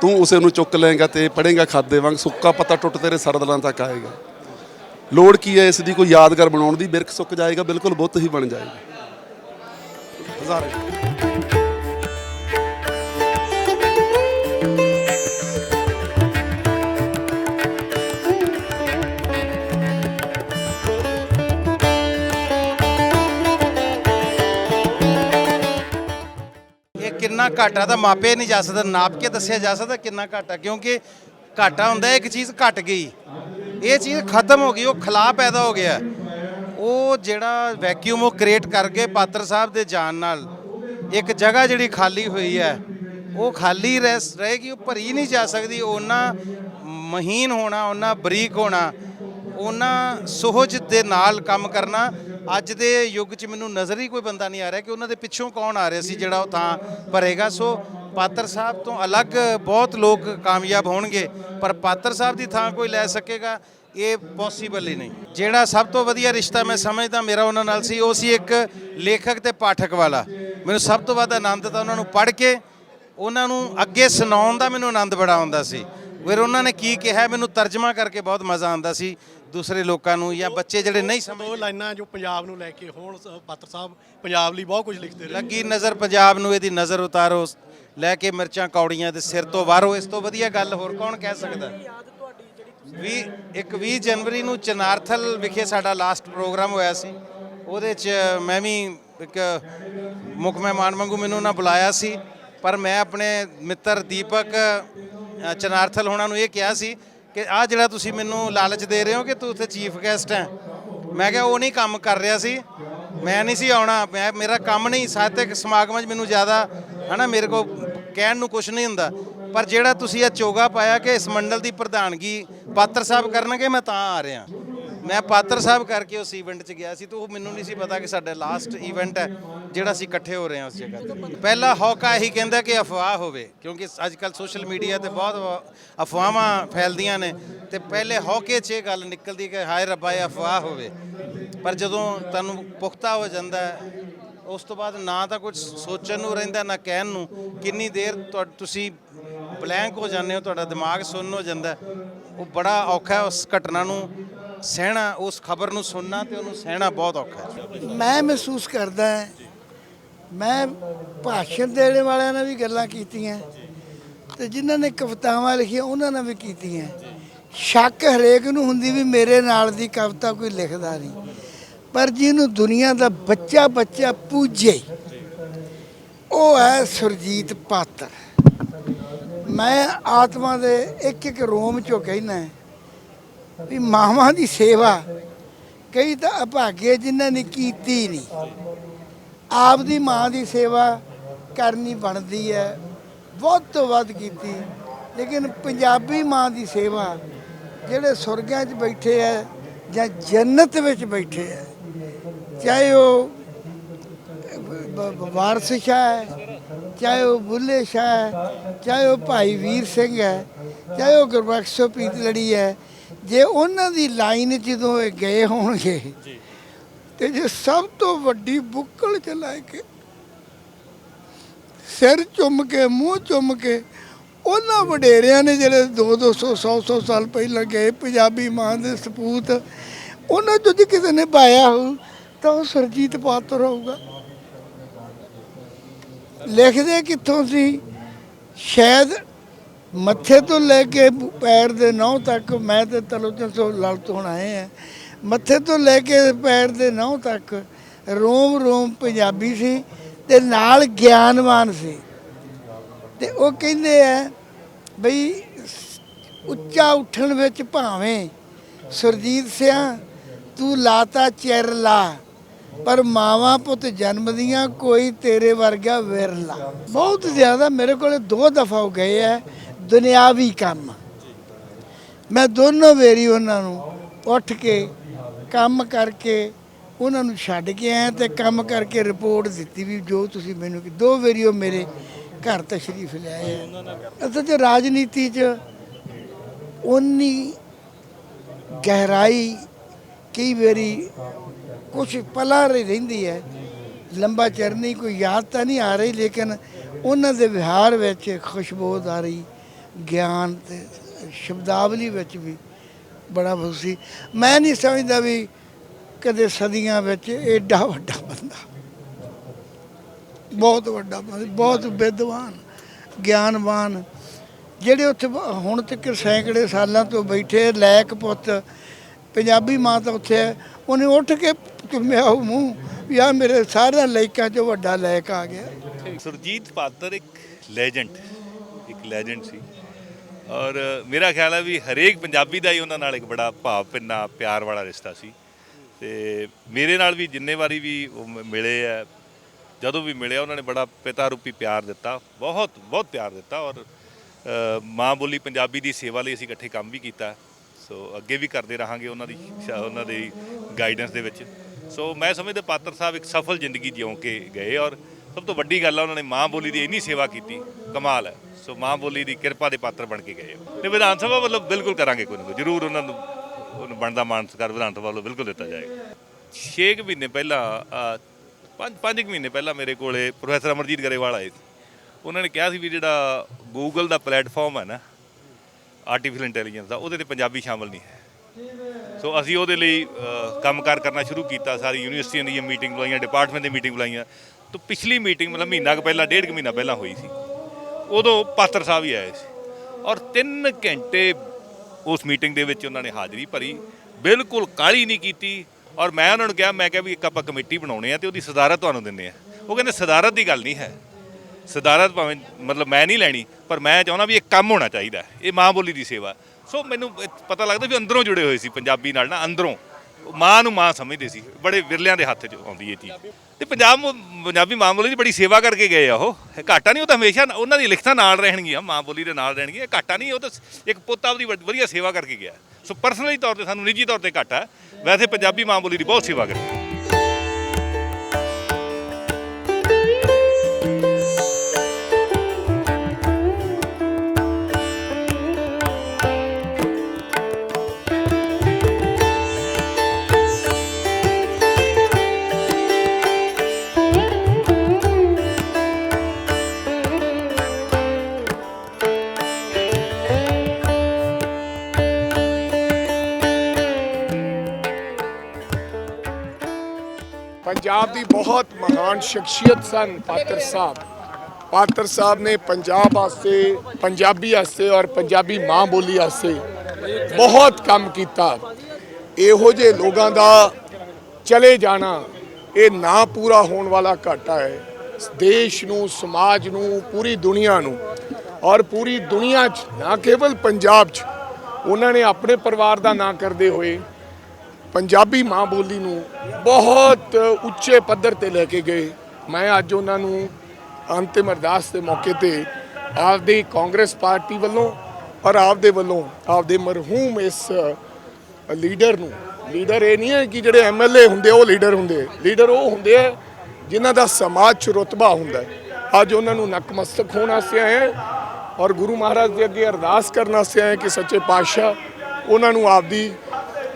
ਤੂੰ ਉਸੇ ਨੂੰ ਚੁੱਕ ਲਏਗਾ ਤੇ ਪੜੇਗਾ ਖਾਦੇ ਵਾਂਗ, ਸੁੱਕਾ ਪਤਾ ਟੁੱਟ ਤੇਰੇ ਸਰਦਲਾਂ ਤੱਕ ਆਏਗਾ। ਲੋੜ ਕੀ ਹੈ ਇਸ ਦੀ? ਕੋਈ ਯਾਦਗਾਰ ਬਣਾਉਣ ਦੀ? ਬਿਰਖ ਸੁੱਕ ਜਾਏਗਾ, ਬਿਲਕੁਲ ਬੁੱਤ ਹੀ ਬਣ ਜਾਏਗਾ। ਹਜ਼ਾਰੇ ਇਹ ਕਿੰਨਾ ਘਾਟਾ ਤਾਂ ਮਾਪੇ ਨਹੀਂ ਜਾ ਸਕਦਾ, ਨਾਪ ਕੇ ਦੱਸਿਆ ਜਾ ਸਕਦਾ ਕਿੰਨਾ ਘਾਟਾ, ਕਿਉਂਕਿ ਘਾਟਾ ਹੁੰਦਾ, ਇੱਕ ਚੀਜ਼ ਘਟ ਗਈ। ਇਹ ਚੀਜ਼ ਖਤਮ ਹੋ ਗਈ, ਉਹ ਖਲਾ ਪੈਦਾ ਹੋ ਗਿਆ। ਉਹ ਜਿਹੜਾ ਵੈਕਿਊਮ ਉਹ ਕ੍ਰੀਏਟ ਕਰ ਗਏ ਪਾਤਰ ਸਾਹਿਬ ਦੇ ਜਾਣ ਨਾਲ। ਇੱਕ ਜਗ੍ਹਾ ਜਿਹੜੀ ਖਾਲੀ ਹੋਈ ਹੈ, ਉਹ ਖਾਲੀ ਰਹਿ, ਰਹੇਗੀ, ਉਹ ਭਰੀ ਨਹੀਂ ਜਾ ਸਕਦੀ। ਉਹਨਾਂ ਮਹੀਨ ਹੋਣਾ, ਉਹਨਾਂ ਬਰੀਕ ਹੋਣਾ, ਉਹਨਾਂ ਸੋਹਜ ਦੇ ਨਾਲ ਕੰਮ ਕਰਨਾ। ਅੱਜ ਦੇ ਯੁੱਗ 'ਚ ਮੈਨੂੰ ਨਜ਼ਰ ਹੀ ਕੋਈ ਬੰਦਾ ਨਹੀਂ ਆ ਰਿਹਾ ਕਿ ਉਹਨਾਂ ਦੇ ਪਿੱਛੋਂ ਕੌਣ ਆ ਰਿਹਾ ਸੀ ਜਿਹੜਾ ਉਹ ਥਾਂ ਭਰੇਗਾ। ਸੋ ਪਾਤਰ ਸਾਹਿਬ ਤੋਂ ਅਲੱਗ ਬਹੁਤ ਲੋਕ ਕਾਮਯਾਬ ਹੋਣਗੇ ਪਰ ਪਾਤਰ ਸਾਹਿਬ ਦੀ ਥਾਂ ਕੋਈ ਲੈ ਸਕੇਗਾ ਇਹ ਪੋਸੀਬਲ ਹੀ ਨਹੀਂ। ਜਿਹੜਾ ਸਭ ਤੋਂ ਵਧੀਆ ਰਿਸ਼ਤਾ ਮੈਂ ਸਮਝਦਾ ਮੇਰਾ ਉਹਨਾਂ ਨਾਲ ਸੀ ਉਹ ਸੀ ਇੱਕ ਲੇਖਕ ਤੇ ਪਾਠਕ ਵਾਲਾ। ਮੈਨੂੰ ਸਭ ਤੋਂ ਵੱਧ ਆਨੰਦ ਤਾਂ ਉਹਨਾਂ ਨੂੰ ਪੜ੍ਹ ਕੇ ਉਹਨਾਂ ਨੂੰ ਅੱਗੇ ਸੁਣਾਉਣ ਦਾ ਮੈਨੂੰ ਆਨੰਦ ਬੜਾ ਆਉਂਦਾ ਸੀ। ਫਿਰ ਉਹਨਾਂ ਨੇ ਕੀ ਕਿਹਾ ਮੈਨੂੰ ਤਰਜਮਾ ਕਰਕੇ ਬਹੁਤ ਮਜ਼ਾ ਆਉਂਦਾ ਸੀ ਦੂਸਰੇ ਲੋਕਾਂ ਨੂੰ ਜਾਂ ਬੱਚੇ ਜਿਹੜੇ ਨਹੀਂ ਦੋ ਸਮਝਦੇ ਲਾਈਨਾਂ ਜੋ ਪੰਜਾਬ ਨੂੰ ਲੈ ਕੇ ਹੋਣ ਪਾਤਰ ਸਾਹਿਬ ਪੰਜਾਬ ਲਈ ਬਹੁਤ ਕੁਝ ਲਿਖਦੇ ਰਹੇ। ਲੱਗੀ ਨਜ਼ਰ ਪੰਜਾਬ ਨੂੰ ਇਹਦੀ ਨਜ਼ਰ ਉਤਾਰੋ। ਲੈ ਕੇ ਮਿਰਚਾਂ ਕੌੜੀਆਂ ਤੇ ਸਿਰ ਤੋਂ ਵਾਰੋ ਇਸ ਤੋਂ ਵਧੀਆ ਗੱਲ ਹੋਰ ਕੌਣ ਕਹਿ ਸਕਦਾ? ਵੀ ਇੱਕ 20 ਜਨਵਰੀ ਨੂੰ ਚਨਾਰਥਲ ਵਿਖੇ ਸਾਡਾ ਲਾਸਟ ਪ੍ਰੋਗਰਾਮ ਹੋਇਆ ਸੀ ਉਹਦੇ 'ਚ ਮੈਂ ਵੀ ਇੱਕ ਮੁੱਖ ਮਹਿਮਾਨ ਵਾਂਗੂ ਮੈਨੂੰ ਉਹਨਾਂ ਬੁਲਾਇਆ ਸੀ ਪਰ ਮੈਂ ਆਪਣੇ ਮਿੱਤਰ ਦੀਪਕ ਚਨਾਰਥਲ ਹੋਣਾ ਨੂੰ ਇਹ ਕਿਹਾ ਸੀ ਕਿ ਆਹ ਜਿਹੜਾ ਤੁਸੀਂ ਮੈਨੂੰ ਲਾਲਚ ਦੇ ਰਹੇ ਹੋ ਕਿ ਤੂੰ ਉੱਥੇ ਚੀਫ ਗੈਸਟ ਹੈ। ਮੈਂ ਕਿਹਾ ਉਹ ਨਹੀਂ ਕੰਮ ਕਰ ਰਿਹਾ ਸੀ ਮੈਂ ਨਹੀਂ ਸੀ ਆਉਣਾ, ਮੈਂ, ਮੇਰਾ ਕੰਮ ਨਹੀਂ ਸਾਹਿਤਕ ਸਮਾਗਮਾਂ 'ਚ ਮੈਨੂੰ ਜ਼ਿਆਦਾ, ਹਨਾ, ਮੇਰੇ ਕੋ ਕਹਿਣ ਨੂੰ ਕੁਝ ਨਹੀਂ ਹੁੰਦਾ। ਪਰ ਜਿਹੜਾ ਤੁਸੀਂ ਇਹ ਚੋਗਾ ਪਾਇਆ ਕਿ ਇਸ ਮੰਡਲ ਦੀ ਪ੍ਰਧਾਨਗੀ ਪਾਤਰ ਸਾਹਿਬ ਕਰਨਗੇ, ਮੈਂ ਤਾਂ ਆ ਰਿਹਾ। ਮੈਂ ਪਾਤਰ ਸਾਹਿਬ ਕਰਕੇ ਉਸ ਇਵੈਂਟ 'ਚ ਗਿਆ ਸੀ ਤਾਂ ਉਹ ਮੈਨੂੰ ਨਹੀਂ ਸੀ ਪਤਾ ਕਿ ਸਾਡਾ ਲਾਸਟ ਇਵੈਂਟ ਹੈ, ਜਿਹੜਾ ਅਸੀਂ ਇਕੱਠੇ ਹੋ ਰਹੇ ਹਾਂ ਉਸ ਜਗ੍ਹਾ ਤੇ। ਪਹਿਲਾ ਹੌਕਾ ਇਹੀ ਕਹਿੰਦਾ ਕਿ ਅਫਵਾਹ ਹੋਵੇ, ਕਿਉਂਕਿ ਅੱਜ ਕੱਲ ਸੋਸ਼ਲ ਮੀਡੀਆ ਤੇ ਬਹੁਤ ਅਫਵਾਹਾਂ ਫੈਲਦੀਆਂ ਨੇ ਤੇ ਪਹਿਲੇ ਹੌਕੇ 'ਚ ਇਹ ਗੱਲ ਨਿਕਲਦੀ ਕਿ ਹਾਏ ਰੱਬਾ, ਇਹ ਅਫਵਾਹ ਹੋਵੇ। ਪਰ ਜਦੋਂ ਤੁਹਾਨੂੰ ਪੁਖਤਾ ਹੋ ਜਾਂਦਾ ਉਸ ਤੋਂ ਬਾਅਦ ਨਾ ਤਾਂ ਕੁਝ ਸੋਚਣ ਨੂੰ ਰਹਿੰਦਾ, ਨਾ ਕਹਿਣ ਨੂੰ। ਕਿੰਨੀ ਦੇਰ ਤੁਹਾ- ਤੁਸੀਂ ਬਲੈਂਕ ਹੋ ਜਾਂਦੇ ਹੋ, ਤੁਹਾਡਾ ਦਿਮਾਗ ਸੁੰਨ ਹੋ ਜਾਂਦਾ ਉਹ ਬੜਾ ਔਖਾ ਉਸ ਘਟਨਾ ਨੂੰ ਸਹਿਣਾ, ਉਸ ਖਬਰ ਨੂੰ ਸੁਣਨਾ ਤੇ ਉਹਨੂੰ ਸਹਿਣਾ ਬਹੁਤ ਔਖਾ ਹੈ। ਮੈਂ ਮਹਿਸੂਸ ਕਰਦਾ ਮੈਂ ਭਾਸ਼ਣ ਦੇਣ ਵਾਲਿਆਂ ਨਾਲ ਵੀ ਗੱਲਾਂ ਕੀਤੀਆਂ, ਤੇ ਜਿਨ੍ਹਾਂ ਨੇ ਕਵਿਤਾਵਾਂ ਲਿਖੀਆਂ, ਉਹਨਾਂ ਨਾਲ ਵੀ ਕੀਤੀਆਂ। ਸ਼ੱਕ ਹਰੇਕ ਨੂੰ ਹੁੰਦੀ ਵੀ ਮੇਰੇ ਨਾਲ ਦੀ ਕਵਿਤਾ ਕੋਈ ਲਿਖਦਾ ਨਹੀਂ। ਪਰ ਜਿਹਨੂੰ ਦੁਨੀਆ ਦਾ ਬੱਚਾ ਬੱਚਾ ਪੂਜੇ, ਉਹ ਹੈ ਸੁਰਜੀਤ ਪਾਤਰ। ਮੈਂ ਆਤਮਾ ਦੇ ਇੱਕ ਇੱਕ ਰੋਮ ਚੋਂ ਕਹਿਣਾ ਵੀ ਮਾਵਾਂ ਦੀ ਸੇਵਾ ਕਈ ਤਾਂ ਅਭਾਗੇ ਜਿਨ੍ਹਾਂ ਨੇ ਕੀਤੀ ਨਹੀਂ। ਆਪ ਦੀ ਮਾਂ ਦੀ ਸੇਵਾ ਕਰਨੀ ਬਣਦੀ ਹੈ ਵੱਧ ਤੋਂ ਵੱਧ ਕੀਤੀ। ਲੇਕਿਨ ਪੰਜਾਬੀ ਮਾਂ ਦੀ ਸੇਵਾ ਜਿਹੜੇ ਸੁਰਗਾਂ 'ਚ ਬੈਠੇ ਹੈ ਜਾਂ ਜੰਨਤ ਵਿੱਚ ਬੈਠੇ ਹੈ, ਚਾਹੇ ਉਹ ਬ- ਵਾਰਸ ਸ਼ਾਹ ਹੈ, ਚਾਹੇ ਉਹ ਬੁੱਲੇ ਸ਼ਾਹ ਹੈ, ਚਾਹੇ ਉਹ ਭਾਈ ਵੀਰ ਸਿੰਘ ਹੈ, ਚਾਹੇ ਉਹ ਗੁਰਬਖਸ਼ ਪੀਤ ਲੜੀ ਹੈ ਜੇ ਉਹਨਾਂ ਦੀ ਲਾਈਨ 'ਚ ਜਦੋਂ ਇਹ ਗਏ ਹੋਣਗੇ ਤੇ ਜੇ ਸਭ ਤੋਂ ਵੱਡੀ ਬੁੱਕਲ ਚਲਾ ਕੇ ਸਿਰ ਚੁੰਮ ਕੇ ਮੂੰਹ ਚੁੰਮ ਕੇ ਉਹਨਾਂ ਵਡੇਰਿਆਂ ਨੇ ਜਿਹੜੇ 2 200 100 100 ਸਾਲ ਪਹਿਲਾਂ ਗਏ ਪੰਜਾਬੀ ਮਾਂ ਦੇ ਸਪੂਤ ਉਹਨਾਂ ਚੋਂ ਜੇ ਕਿਸੇ ਨੇ ਪਾਇਆ ਹੋ ਤਾਂ ਉਹ ਸਰਜੀਤ ਪਾਤਰ ਹੋਊਗਾ ਲਿਖਦੇ ਕਿੱਥੋਂ ਸੀ? ਸ਼ਾਇਦ ਮੱਥੇ ਤੋਂ ਲੈ ਕੇ ਪੈਰ ਦੇ ਨਹੁੰ ਤੱਕ ਮੈਂ ਤੇ ਤਲੋਚਨ ਸੋ ਲੜ ਤੋਂ ਹੁਣ ਆਏ ਆ। ਮੱਥੇ ਤੋਂ ਲੈ ਕੇ ਪੈਰ ਦੇ ਨਹੁੰ ਤੱਕ ਰੋਮ ਰੋਮ ਪੰਜਾਬੀ ਸੀ ਤੇ ਨਾਲ ਗਿਆਨਵਾਨ ਸੀ। ਤੇ ਉਹ ਕਹਿੰਦੇ ਆ ਬਈ ਉੱਚਾ ਉੱਠਣ ਵਿੱਚ ਭਾਵੇਂ ਸੁਰਜੀਤ ਸਿਆ, ਤੂੰ ਲਾਤਾ ਚਿਰ ਲਾ, ਪਰ ਮਾਵਾਂ ਪੁੱਤ ਜਨਮਦੀਆਂ ਕੋਈ ਤੇਰੇ ਵਰਗਾ ਵਿਰਲਾ। ਬਹੁਤ ਜ਼ਿਆਦਾ ਮੇਰੇ ਕੋਲੇ ਦੋ ਦਫਾ ਹੋ ਗਏ ਆ। ਦੁਨਿਆਵੀ ਕੰਮ। ਮੈਂ ਦੋਨੋਂ ਵੇਰੀ ਉਹਨਾਂ ਨੂੰ ਉੱਠ ਕੇ ਕੰਮ ਕਰਕੇ ਉਹਨਾਂ ਨੂੰ ਛੱਡ ਕੇ ਆਇਆ ਤੇ ਕੰਮ ਕਰਕੇ ਰਿਪੋਰਟ ਦਿੱਤੀ ਵੀ ਜੋ ਤੁਸੀਂ ਮੈਨੂੰ ਕਿ ਦੋ ਵੇਰੀ ਉਹ ਮੇਰੇ ਘਰ ਤਸ਼ਰੀਫ ਲਿਆਏ ਆ ਅਸਲ 'ਚ ਰਾਜਨੀਤੀ 'ਚ ਉਨੀ ਗਹਿਰਾਈ ਕਈ ਵਾਰੀ ਕੁਝ ਪਲਾਂ ਰਹੀ ਰਹਿੰਦੀ ਹੈ। ਲੰਬਾ ਚਿਰ ਨਹੀਂ, ਕੋਈ ਯਾਦ ਤਾਂ ਨਹੀਂ ਆ ਰਹੀ ਲੇਕਿਨ ਉਹਨਾਂ ਦੇ ਵਿਹਾਰ ਵਿੱਚ ਖੁਸ਼ਬੋਦ ਆ ਰਹੀ। ਗਿਆਨ ਤੇ ਸ਼ਬਦਾਵਲੀ ਵਿੱਚ ਵੀ ਬੜਾ ਬਹੁਤ ਸੀ। ਮੈਂ ਨਹੀਂ ਸਮਝਦਾ ਵੀ ਕਦੇ ਸਦੀਆਂ ਵਿੱਚ ਐਡਾ ਵੱਡਾ ਬੰਦਾ, ਬਹੁਤ ਵੱਡਾ ਬੰਦਾ, ਬਹੁਤ ਵਿਦਵਾਨ, ਗਿਆਨਵਾਨ, ਜਿਹੜੇ ਉੱਥੇ ਬ- ਹੁਣ ਤੱਕ ਸੈਂਕੜੇ ਸਾਲਾਂ ਤੋਂ ਬੈਠੇ ਲੈਕ ਪੁੱਤ, ਪੰਜਾਬੀ ਮਾਂ ਤਾਂ ਉੱਥੇ ਹੈ। ਉਹਨੇ ਉੱਠ ਕੇ ਚੁੰਮਿਆ ਉਹ ਮੂੰਹ, ਵੀ ਆਹ ਮੇਰੇ ਸਾਰਿਆਂ ਲਾਇਕਾਂ 'ਚੋਂ ਵੱਡਾ ਲਾਇਕ ਆ ਗਿਆ। ਸੁਰਜੀਤ ਪਾਤਰ ਇੱਕ ਲੈਜੈਂਡ ਇੱਕ ਲੈਜੈਂਡ ਸੀ। ਔਰ ਮੇਰਾ ਖਿਆਲ ਹੈ ਵੀ ਹਰੇਕ ਪੰਜਾਬੀ ਦਾ ਹੀ ਉਹਨਾਂ ਨਾਲ ਇੱਕ ਬੜਾ ਭਾਵ ਭਿੰਨਾ ਪਿਆਰ ਵਾਲਾ ਰਿਸ਼ਤਾ ਸੀ। ਤੇ ਮੇਰੇ ਨਾਲ ਵੀ ਜਿੰਨੇ ਵਾਰੀ ਵੀ ਉਹ ਮਿਲੇ ਆ ਜਦੋਂ ਵੀ ਮਿਲਿਆ ਉਹਨਾਂ ਨੇ ਬੜਾ ਪਿਤਾ ਰੂਪੀ ਪਿਆਰ ਦਿੱਤਾ, ਬਹੁਤ ਬਹੁਤ ਪਿਆਰ ਦਿੱਤਾ ਔਰ ਮਾਂ ਬੋਲੀ ਪੰਜਾਬੀ ਦੀ ਸੇਵਾ ਲਈ ਅਸੀਂ ਇਕੱਠੇ ਕੰਮ ਵੀ ਕੀਤਾ। ਸੋ ਅੱਗੇ ਵੀ ਕਰਦੇ ਰਹਾਂਗੇ ਉਹਨਾਂ ਦੀ ਸ਼ਾ- ਉਹਨਾਂ ਦੀ ਗਾਈਡੈਂਸ ਦੇ ਵਿੱਚ। ਸੋ ਮੈਂ ਸਮਝਦਾ ਪਾਤਰ ਸਾਹਿਬ ਇੱਕ ਸਫਲ ਜ਼ਿੰਦਗੀ ਜਿਉਂ ਕੇ ਗਏ ਔਰ ਸਭ ਤੋਂ ਵੱਡੀ ਗੱਲ ਆ, ਉਹਨਾਂ ਨੇ ਮਾਂ ਬੋਲੀ ਦੀ ਇੰਨੀ ਸੇਵਾ ਕੀਤੀ, ਕਮਾਲ ਹੈ ਸੋ ਮਾਂ ਬੋਲੀ ਦੀ ਕਿਰਪਾ ਦੇ ਪਾਤਰ ਬਣ ਕੇ ਗਏ ਤੇ ਵਿਧਾਨ ਸਭਾ ਵੱਲੋਂ ਬਿਲਕੁਲ ਕਰਾਂਗੇ ਕੋਈ ਨਾ ਕੋਈ ਜ਼ਰੂਰ ਉਹਨਾਂ ਨੂੰ ਉਹਨੂੰ ਬਣਦਾ ਮਾਨ ਸਤਿਕਾਰ ਵਿਧਾਨ ਸਭਾ ਵੱਲੋਂ ਬਿਲਕੁਲ ਦਿੱਤਾ ਜਾਏਗਾ। 6 ਮਹੀਨੇ ਪਹਿਲਾਂ ਅ, ਪੰਜ ਪੰਜ ਕੁ ਮਹੀਨੇ ਪਹਿਲਾਂ ਮੇਰੇ ਕੋਲੇ ਪ੍ਰੋਫੈਸਰ ਅਮਰਜੀਤ ਗਰੇਵਾਲ ਆਏ ਸੀ। ਉਹਨਾਂ ਨੇ ਕਿਹਾ ਸੀ ਵੀ ਜਿਹੜਾ ਗੂਗਲ ਦਾ ਪਲੇਟਫਾਰਮ ਹੈ ਨਾ ਆਰਟੀਫੀਸ਼ੀਅਲ ਇੰਟੈਲੀਜੈਂਸ ਦਾ ਉਹਦੇ ਤੇ ਪੰਜਾਬੀ ਸ਼ਾਮਲ ਨਹੀਂ ਹੈ। ਸੋ ਅਸੀਂ ਉਹਦੇ ਲਈ ਅ, ਕੰਮਕਾਰ ਕਰਨਾ ਸ਼ੁਰੂ ਕੀਤਾ ਸਾਰੀ ਯੂਨੀਵਰਸਿਟੀਆਂ ਦੀਆਂ ਮੀਟਿੰਗ ਬੁਲਾਈਆਂ ਡਿਪਾਰਟਮੈਂਟ ਦੀ ਮੀਟਿੰਗ ਬੁਲਾਈਆਂ। ਤੋਂ ਪਿਛਲੀ ਮੀਟਿੰਗ ਮਤਲਬ ਮਹੀਨਾ ਕੁ ਪਹਿਲਾਂ ਡੇਢ ਕੁ ਮਹੀਨਾ ਪਹਿਲਾਂ ਹੋਈ ਸੀ। ਉਦੋਂ ਪਾਤਰ ਸਾਹਿਬ ਹੀ ਆਏ ਸੀ। ਔਰ 3 ਘੰਟੇ ਉਸ ਮੀਟਿੰਗ ਦੇ ਵਿੱਚ ਉਹਨਾਂ ਨੇ ਹਾਜ਼ਰੀ ਭਰੀ। ਬਿਲਕੁਲ ਕਾਹਲੀ ਨਹੀਂ ਕੀਤੀ। ਔਰ ਮੈਂ ਉਹਨਾਂ ਨੂੰ ਕਿਹਾ, ਮੈਂ ਕਿਹਾ ਵੀ ਇੱਕ ਆਪਾਂ ਕਮੇਟੀ ਬਣਾਉਣੇ ਆ ਤੇ ਉਹਦੀ ਸਦਾਰਤ ਤੁਹਾਨੂੰ ਦਿੰਦੇ ਆ। ਉਹ ਕਹਿੰਦੇ, ਸਦਾਰਤ ਦੀ ਗੱਲ ਨਹੀਂ ਹੈ। ਸਦਾਰਤ ਭਾਵੇਂ, ਮਤਲਬ ਮੈਂ ਨਹੀਂ ਲੈਣੀ, ਪਰ ਮੈਂ ਚਾਹੁੰਦਾ ਵੀ ਇਹ ਕੰਮ ਹੋਣਾ ਚਾਹੀਦਾ ਇਹ ਮਾਂ ਬੋਲੀ ਦੀ ਸੇਵਾ। ਸੋ ਮੈਨੂੰ ਪਤਾ ਲੱਗਦਾ ਵੀ ਅੰਦਰੋਂ ਜੁੜੇ ਹੋਏ ਸੀ ਪੰਜਾਬੀ ਨਾਲ ਨਾ, ਅੰਦਰੋਂ। ਮਾਂ ਨੂੰ ਮਾਂ ਸਮਝਦੇ ਸੀ। ਬੜੇ ਵਿਰਲਿਆਂ ਦੇ ਹੱਥ 'ਚ ਆਉਂਦੀ ਇਹ ਚੀਜ਼। ਤੇ ਪੰਜਾਬ ਮੁ- ਪੰਜਾਬੀ ਮਾਂ ਬੋਲੀ ਦੀ ਬੜੀ ਸੇਵਾ ਕਰਕੇ ਗਏ ਆ ਉਹ। ਇਹ ਘਾਟਾ ਨਹੀਂ, ਉਹ ਤਾਂ ਹਮੇਸ਼ਾ ਉਹਨਾਂ ਦੀ ਲਿਖਤਾਂ ਨਾਲ ਰਹਿਣਗੀਆਂ, ਮਾਂ ਬੋਲੀ ਦੇ ਨਾਲ ਰਹਿਣਗੀਆਂ। ਇਹ ਘਾਟਾ ਨਹੀਂ, ਉਹ ਤਾਂ ਇੱਕ ਪੁੱਤ ਆਪਦੀ ਵਡ- ਵਧੀਆ ਸੇਵਾ ਕਰਕੇ ਗਿਆ। ਸੋ ਪਰਸਨਲੀ ਤੌਰ ਤੇ ਸਾਨੂੰ ਨਿੱਜੀ ਤੌਰ ਤੇ ਘਾਟਾ। ਵੈਸੇ ਪੰਜਾਬੀ ਮਾਂ ਬੋਲੀ ਦੀ ਬਹੁਤ ਸੇਵਾ ਕਰੀ। ਪੰਜਾਬ ਦੀ ਬਹੁਤ ਮਹਾਨ ਸ਼ਖਸੀਅਤ ਸਨ, ਪਾਤਰ ਸਾਹਿਬ। ਪਾਤਰ ਸਾਹਿਬ ਨੇ ਪੰਜਾਬ ਵਾਸਤੇ ਪੰਜਾਬੀ ਵਾਸਤੇ ਔਰ ਪੰਜਾਬੀ ਮਾਂ ਬੋਲੀ ਵਾਸਤੇ ਬਹੁਤ ਕੰਮ ਕੀਤਾ। ਇਹੋ ਜਿਹੇ ਲੋਕਾਂ ਦਾ ਚਲੇ ਜਾਣਾ, ਇਹ ਨਾ ਪੂਰਾ ਹੋਣ ਵਾਲਾ ਘਾਟਾ ਹੈ। ਦੇਸ਼ ਨੂੰ, ਸਮਾਜ ਨੂੰ, ਪੂਰੀ ਦੁਨੀਆ ਨੂੰ ਔਰ ਪੂਰੀ ਦੁਨੀਆ 'ਚ, ਨਾ ਕੇਵਲ ਪੰਜਾਬ 'ਚ, ਉਹਨਾਂ ਨੇ ਆਪਣੇ ਪਰਿਵਾਰ ਦਾ ਨਾਂ ਕਰਦੇ ਹੋਏ ਪੰਜਾਬੀ ਮਾਂ ਬੋਲੀ ਨੂੰ ਬਹੁਤ ਉੱਚੇ ਪੱਧਰ ਤੇ ਲੈ ਕੇ ਗਏ। ਮੈਂ ਅੱਜ ਉਹਨਾਂ ਨੂੰ ਅੰਤਿਮ ਅਰਦਾਸ ਦੇ ਮੌਕੇ ਤੇ ਆਪਦੀ ਕਾਂਗਰਸ ਪਾਰਟੀ ਵੱਲੋਂ ਔਰ ਆਪਦੇ ਵੱਲੋਂ ਆਪਦੇ ਮਰਹੂਮ ਇਸ ਲੀਡਰ ਨੂੰ, ਲੀਡਰ ਇਹ ਨਹੀਂ ਹੈ ਕਿ ਜਿਹੜੇ ਐਮਐਲਏ ਹੁੰਦੇ ਉਹ ਲੀਡਰ ਹੁੰਦੇ ਲੀਡਰ ਉਹ ਹੁੰਦੇ ਆ ਜਿਨ੍ਹਾਂ ਦਾ ਸਮਾਜ 'ਚ ਰੁਤਬਾ ਹੁੰਦਾ ਅੱਜ ਉਹਨਾਂ ਨੂੰ ਨਕਮਸਤਕ ਹੋਣ ਵਾਸਤੇ ਆਏ ਹਾਂ ਔਰ ਗੁਰੂ ਮਹਾਰਾਜ ਦੇ ਅੱਗੇ ਅਰਦਾਸ ਕਰਨ ਵਾਸਤੇ ਆਏ ਕਿ ਸੱਚੇ ਪਾਤਸ਼ਾਹ ਉਹਨਾਂ ਨੂੰ ਆਪਦੀ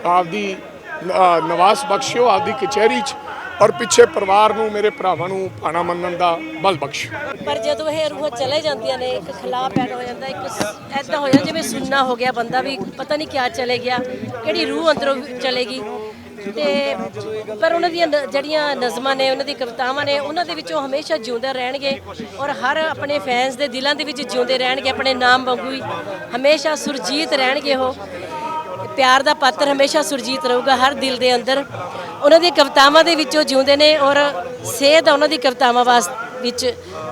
ਆਪਦੀ ਨਿਵਾਸ ਬਖਸ਼ਿਓ, ਆਪਦੀ ਕਚਹਿਰੀ 'ਚ ਔਰ ਪਿੱਛੇ ਪਰਿਵਾਰ ਨੂੰ, ਮੇਰੇ ਭਰਾਵਾਂ ਨੂੰ ਭਾਣਾ ਮੰਨਣ ਦਾ ਬਲ ਬਖਸ਼ਿਓ। ਪਰ ਜਦੋਂ ਇਹ ਰੂਹਾਂ ਚਲੇ ਜਾਂਦੀਆਂ ਨੇ, ਇੱਕ ਖਲਾਅ ਪੈਦਾ ਹੋ ਜਾਂਦਾ, ਇੱਕ ਐਦਾਂ ਹੋ ਜਾਂਦਾ ਜਿਵੇਂ ਸੁੰਨਾ ਹੋ ਗਿਆ ਬੰਦਾ ਵੀ, ਪਤਾ ਨਹੀਂ ਕਿਆ ਚਲੇ ਗਿਆ, ਕਿਹੜੀ ਰੂਹ ਅੰਦਰੋਂ ਚਲੇਗੀ। ਤੇ ਪਰ ਉਹਨਾਂ ਦੀਆਂ ਜਿਹੜੀਆਂ ਨਜ਼ਮਾਂ ਨੇ, ਉਹਨਾਂ ਦੀ ਕਵਿਤਾਵਾਂ ਨੇ, ਉਹਨਾਂ ਦੇ ਵਿੱਚੋਂ ਹਮੇਸ਼ਾ ਜਿਉਂਦੇ ਰਹਿਣਗੇ ਔਰ ਹਰ ਆਪਣੇ ਫੈਨਸ ਦੇ ਦਿਲਾਂ ਦੇ ਵਿੱਚ ਜਿਉਂਦੇ ਰਹਿਣਗੇ, ਆਪਣੇ ਨਾਮ ਵਾਂਗੂ ਹੀ। ਹਮੇਸ਼ਾ ਸੁਰਜੀਤ ਰਹਿਣਗੇ ਉਹ। ਪਿਆਰ ਦਾ ਪਾਤਰ ਹਮੇਸ਼ਾ ਸੁਰਜੀਤ ਰਹੂਗਾ, ਹਰ ਦਿਲ ਦੇ ਅੰਦਰ। ਉਹਨਾਂ ਦੀ ਕਵਿਤਾਵਾਂ ਦੇ ਵਿੱਚੋਂ ਜਿਉਂਦੇ ਨੇ ਔਰ ਸੇਧ ਉਹਨਾਂ ਦੀ ਕਵਿਤਾਵਾਂ ਵਾਸਤੇ ਵਿੱਚ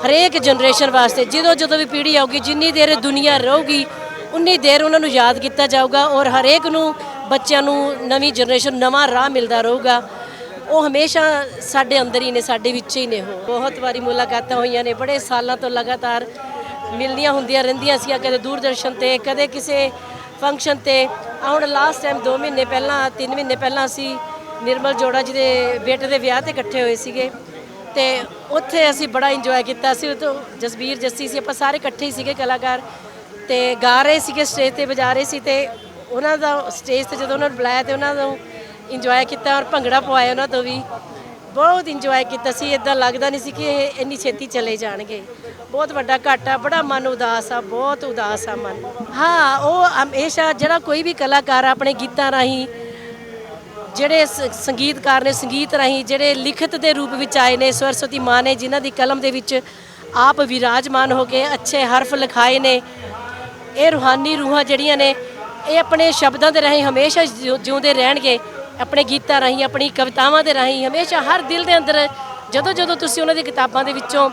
ਹਰੇਕ ਜਨਰੇਸ਼ਨ ਵਾਸਤੇ। ਜਦੋਂ ਜਦੋਂ ਵੀ ਪੀੜ੍ਹੀ ਆਊਗੀ, ਜਿੰਨੀ ਦੇਰ ਦੁਨੀਆ ਰਹੂਗੀ, ਉਨੀ ਦੇਰ ਉਹਨਾਂ ਨੂੰ ਯਾਦ ਕੀਤਾ ਜਾਊਗਾ ਔਰ ਹਰੇਕ ਨੂੰ ਬੱਚਿਆਂ ਨੂੰ ਨਵੀਂ ਜਨਰੇਸ਼ਨ ਨਵਾਂ ਰਾਹ ਮਿਲਦਾ ਰਹੂਗਾ। ਉਹ ਹਮੇਸ਼ਾ ਸਾਡੇ ਅੰਦਰ ਹੀ ਨੇ, ਸਾਡੇ ਵਿੱਚ ਹੀ ਨੇ ਉਹ। ਬਹੁਤ ਵਾਰੀ ਮੁਲਾਕਾਤਾਂ ਹੋਈਆਂ ਨੇ, ਬੜੇ ਸਾਲਾਂ ਤੋਂ ਲਗਾਤਾਰ ਮਿਲਦੀਆਂ ਹੁੰਦੀਆਂ ਰਹਿੰਦੀਆਂ ਸੀ ਕਦੇ ਦੂਰਦਰਸ਼ਨ ਤੇ, ਕਦੇ ਕਿਸੇ ਫੰਕਸ਼ਨ ਤੇ ਆਹ ਹੁਣ ਲਾਸਟ ਟਾਈਮ 2 ਮਹੀਨੇ ਪਹਿਲਾਂ 3 ਮਹੀਨੇ ਪਹਿਲਾਂ ਅਸੀਂ ਨਿਰਮਲ ਜੋੜਾ ਜੀ ਦੇ ਬੇਟੇ ਦੇ ਵਿਆਹ ਤੇ ਇਕੱਠੇ ਹੋਏ ਸੀਗੇ। ਤੇ ਉੱਥੇ ਅਸੀਂ ਬੜਾ ਇੰਜੋਏ ਕੀਤਾ ਸੀ। ਉਹ ਤੋਂ ਜਸਬੀਰ, ਜੱਸੀ ਸੀ, ਆਪਾਂ ਸਾਰੇ ਇਕੱਠੇ ਹੀ ਸੀਗੇ ਕਲਾਕਾਰ। ਤੇ ਗਾ ਰਹੇ ਸੀਗੇ ਸਟੇਜ ਤੇ ਵਜਾ ਰਹੇ ਸੀ ਤੇ ਉਹਨਾਂ ਦਾ ਸਟੇਜ ਤੇ ਜਦੋਂ ਉਹਨਾਂ ਨੂੰ ਬੁਲਾਇਆ ਤੇ ਉਹਨਾਂ ਨੂੰ ਇੰਜੋਏ ਕੀਤਾ ਔਰ ਭੰਗੜਾ ਪਵਾਇਆ ਉਹਨਾਂ ਤੋਂ ਵੀ। ਬਹੁਤ ਇੰਜੋਏ ਕੀਤਾ ਸੀ। ਇਦਾਂ ਲੱਗਦਾ ਨਹੀਂ ਸੀ ਕਿ ਇਹ ਇੰਨੀ ਛੇਤੀ ਚਲੇ ਜਾਣਗੇ। ਬਹੁਤ ਵੱਡਾ ਘਾਟਾ, ਬੜਾ ਮਨ ਉਦਾਸ ਆ, ਬਹੁਤ ਉਦਾਸ ਆ ਮਨ। ਹਾਂ, ਉਹ ਹਮੇਸ਼ਾ ਜਿਹੜਾ ਕੋਈ ਵੀ ਕਲਾਕਾਰ ਆਪਣੇ ਗੀਤਾਂ ਰਾਹੀਂ, ਜਿਹੜੇ ਸੰਗੀਤਕਾਰ ਨੇ ਸੰਗੀਤ ਰਾਹੀਂ, ਜਿਹੜੇ ਲਿਖਤ ਦੇ ਰੂਪ ਵਿੱਚ ਆਏ ਨੇ ਸਰਸਵਤੀ ਮਾਂ ਨੇ, ਜਿਨ੍ਹਾਂ ਦੀ ਕਲਮ ਦੇ ਵਿੱਚ ਆਪ ਵਿਰਾਜਮਾਨ ਹੋ ਕੇ ਅੱਛੇ ਹਰਫ ਲਿਖਾਏ ਨੇ, ਇਹ ਰੂਹਾਨੀ ਰੂਹਾਂ ਜਿਹੜੀਆਂ ਨੇ, ਇਹ ਆਪਣੇ ਸ਼ਬਦਾਂ ਦੇ ਰਾਹੀਂ ਹਮੇਸ਼ਾ ਜਿਉ- ਜਿਉਂਦੇ ਰਹਿਣਗੇ। ਆਪਣੇ ਗੀਤਾਂ ਰਾਹੀਂ ਆਪਣੀ ਕਵਿਤਾਵਾਂ ਦੇ ਰਾਹੀਂ ਹਮੇਸ਼ਾ ਹਰ ਦਿਲ ਦੇ ਅੰਦਰ ਜਦੋਂ ਜਦੋਂ ਤੁਸੀਂ ਉਹਨਾਂ ਦੀ ਕਿਤਾਬਾਂ ਦੇ ਵਿੱਚੋਂ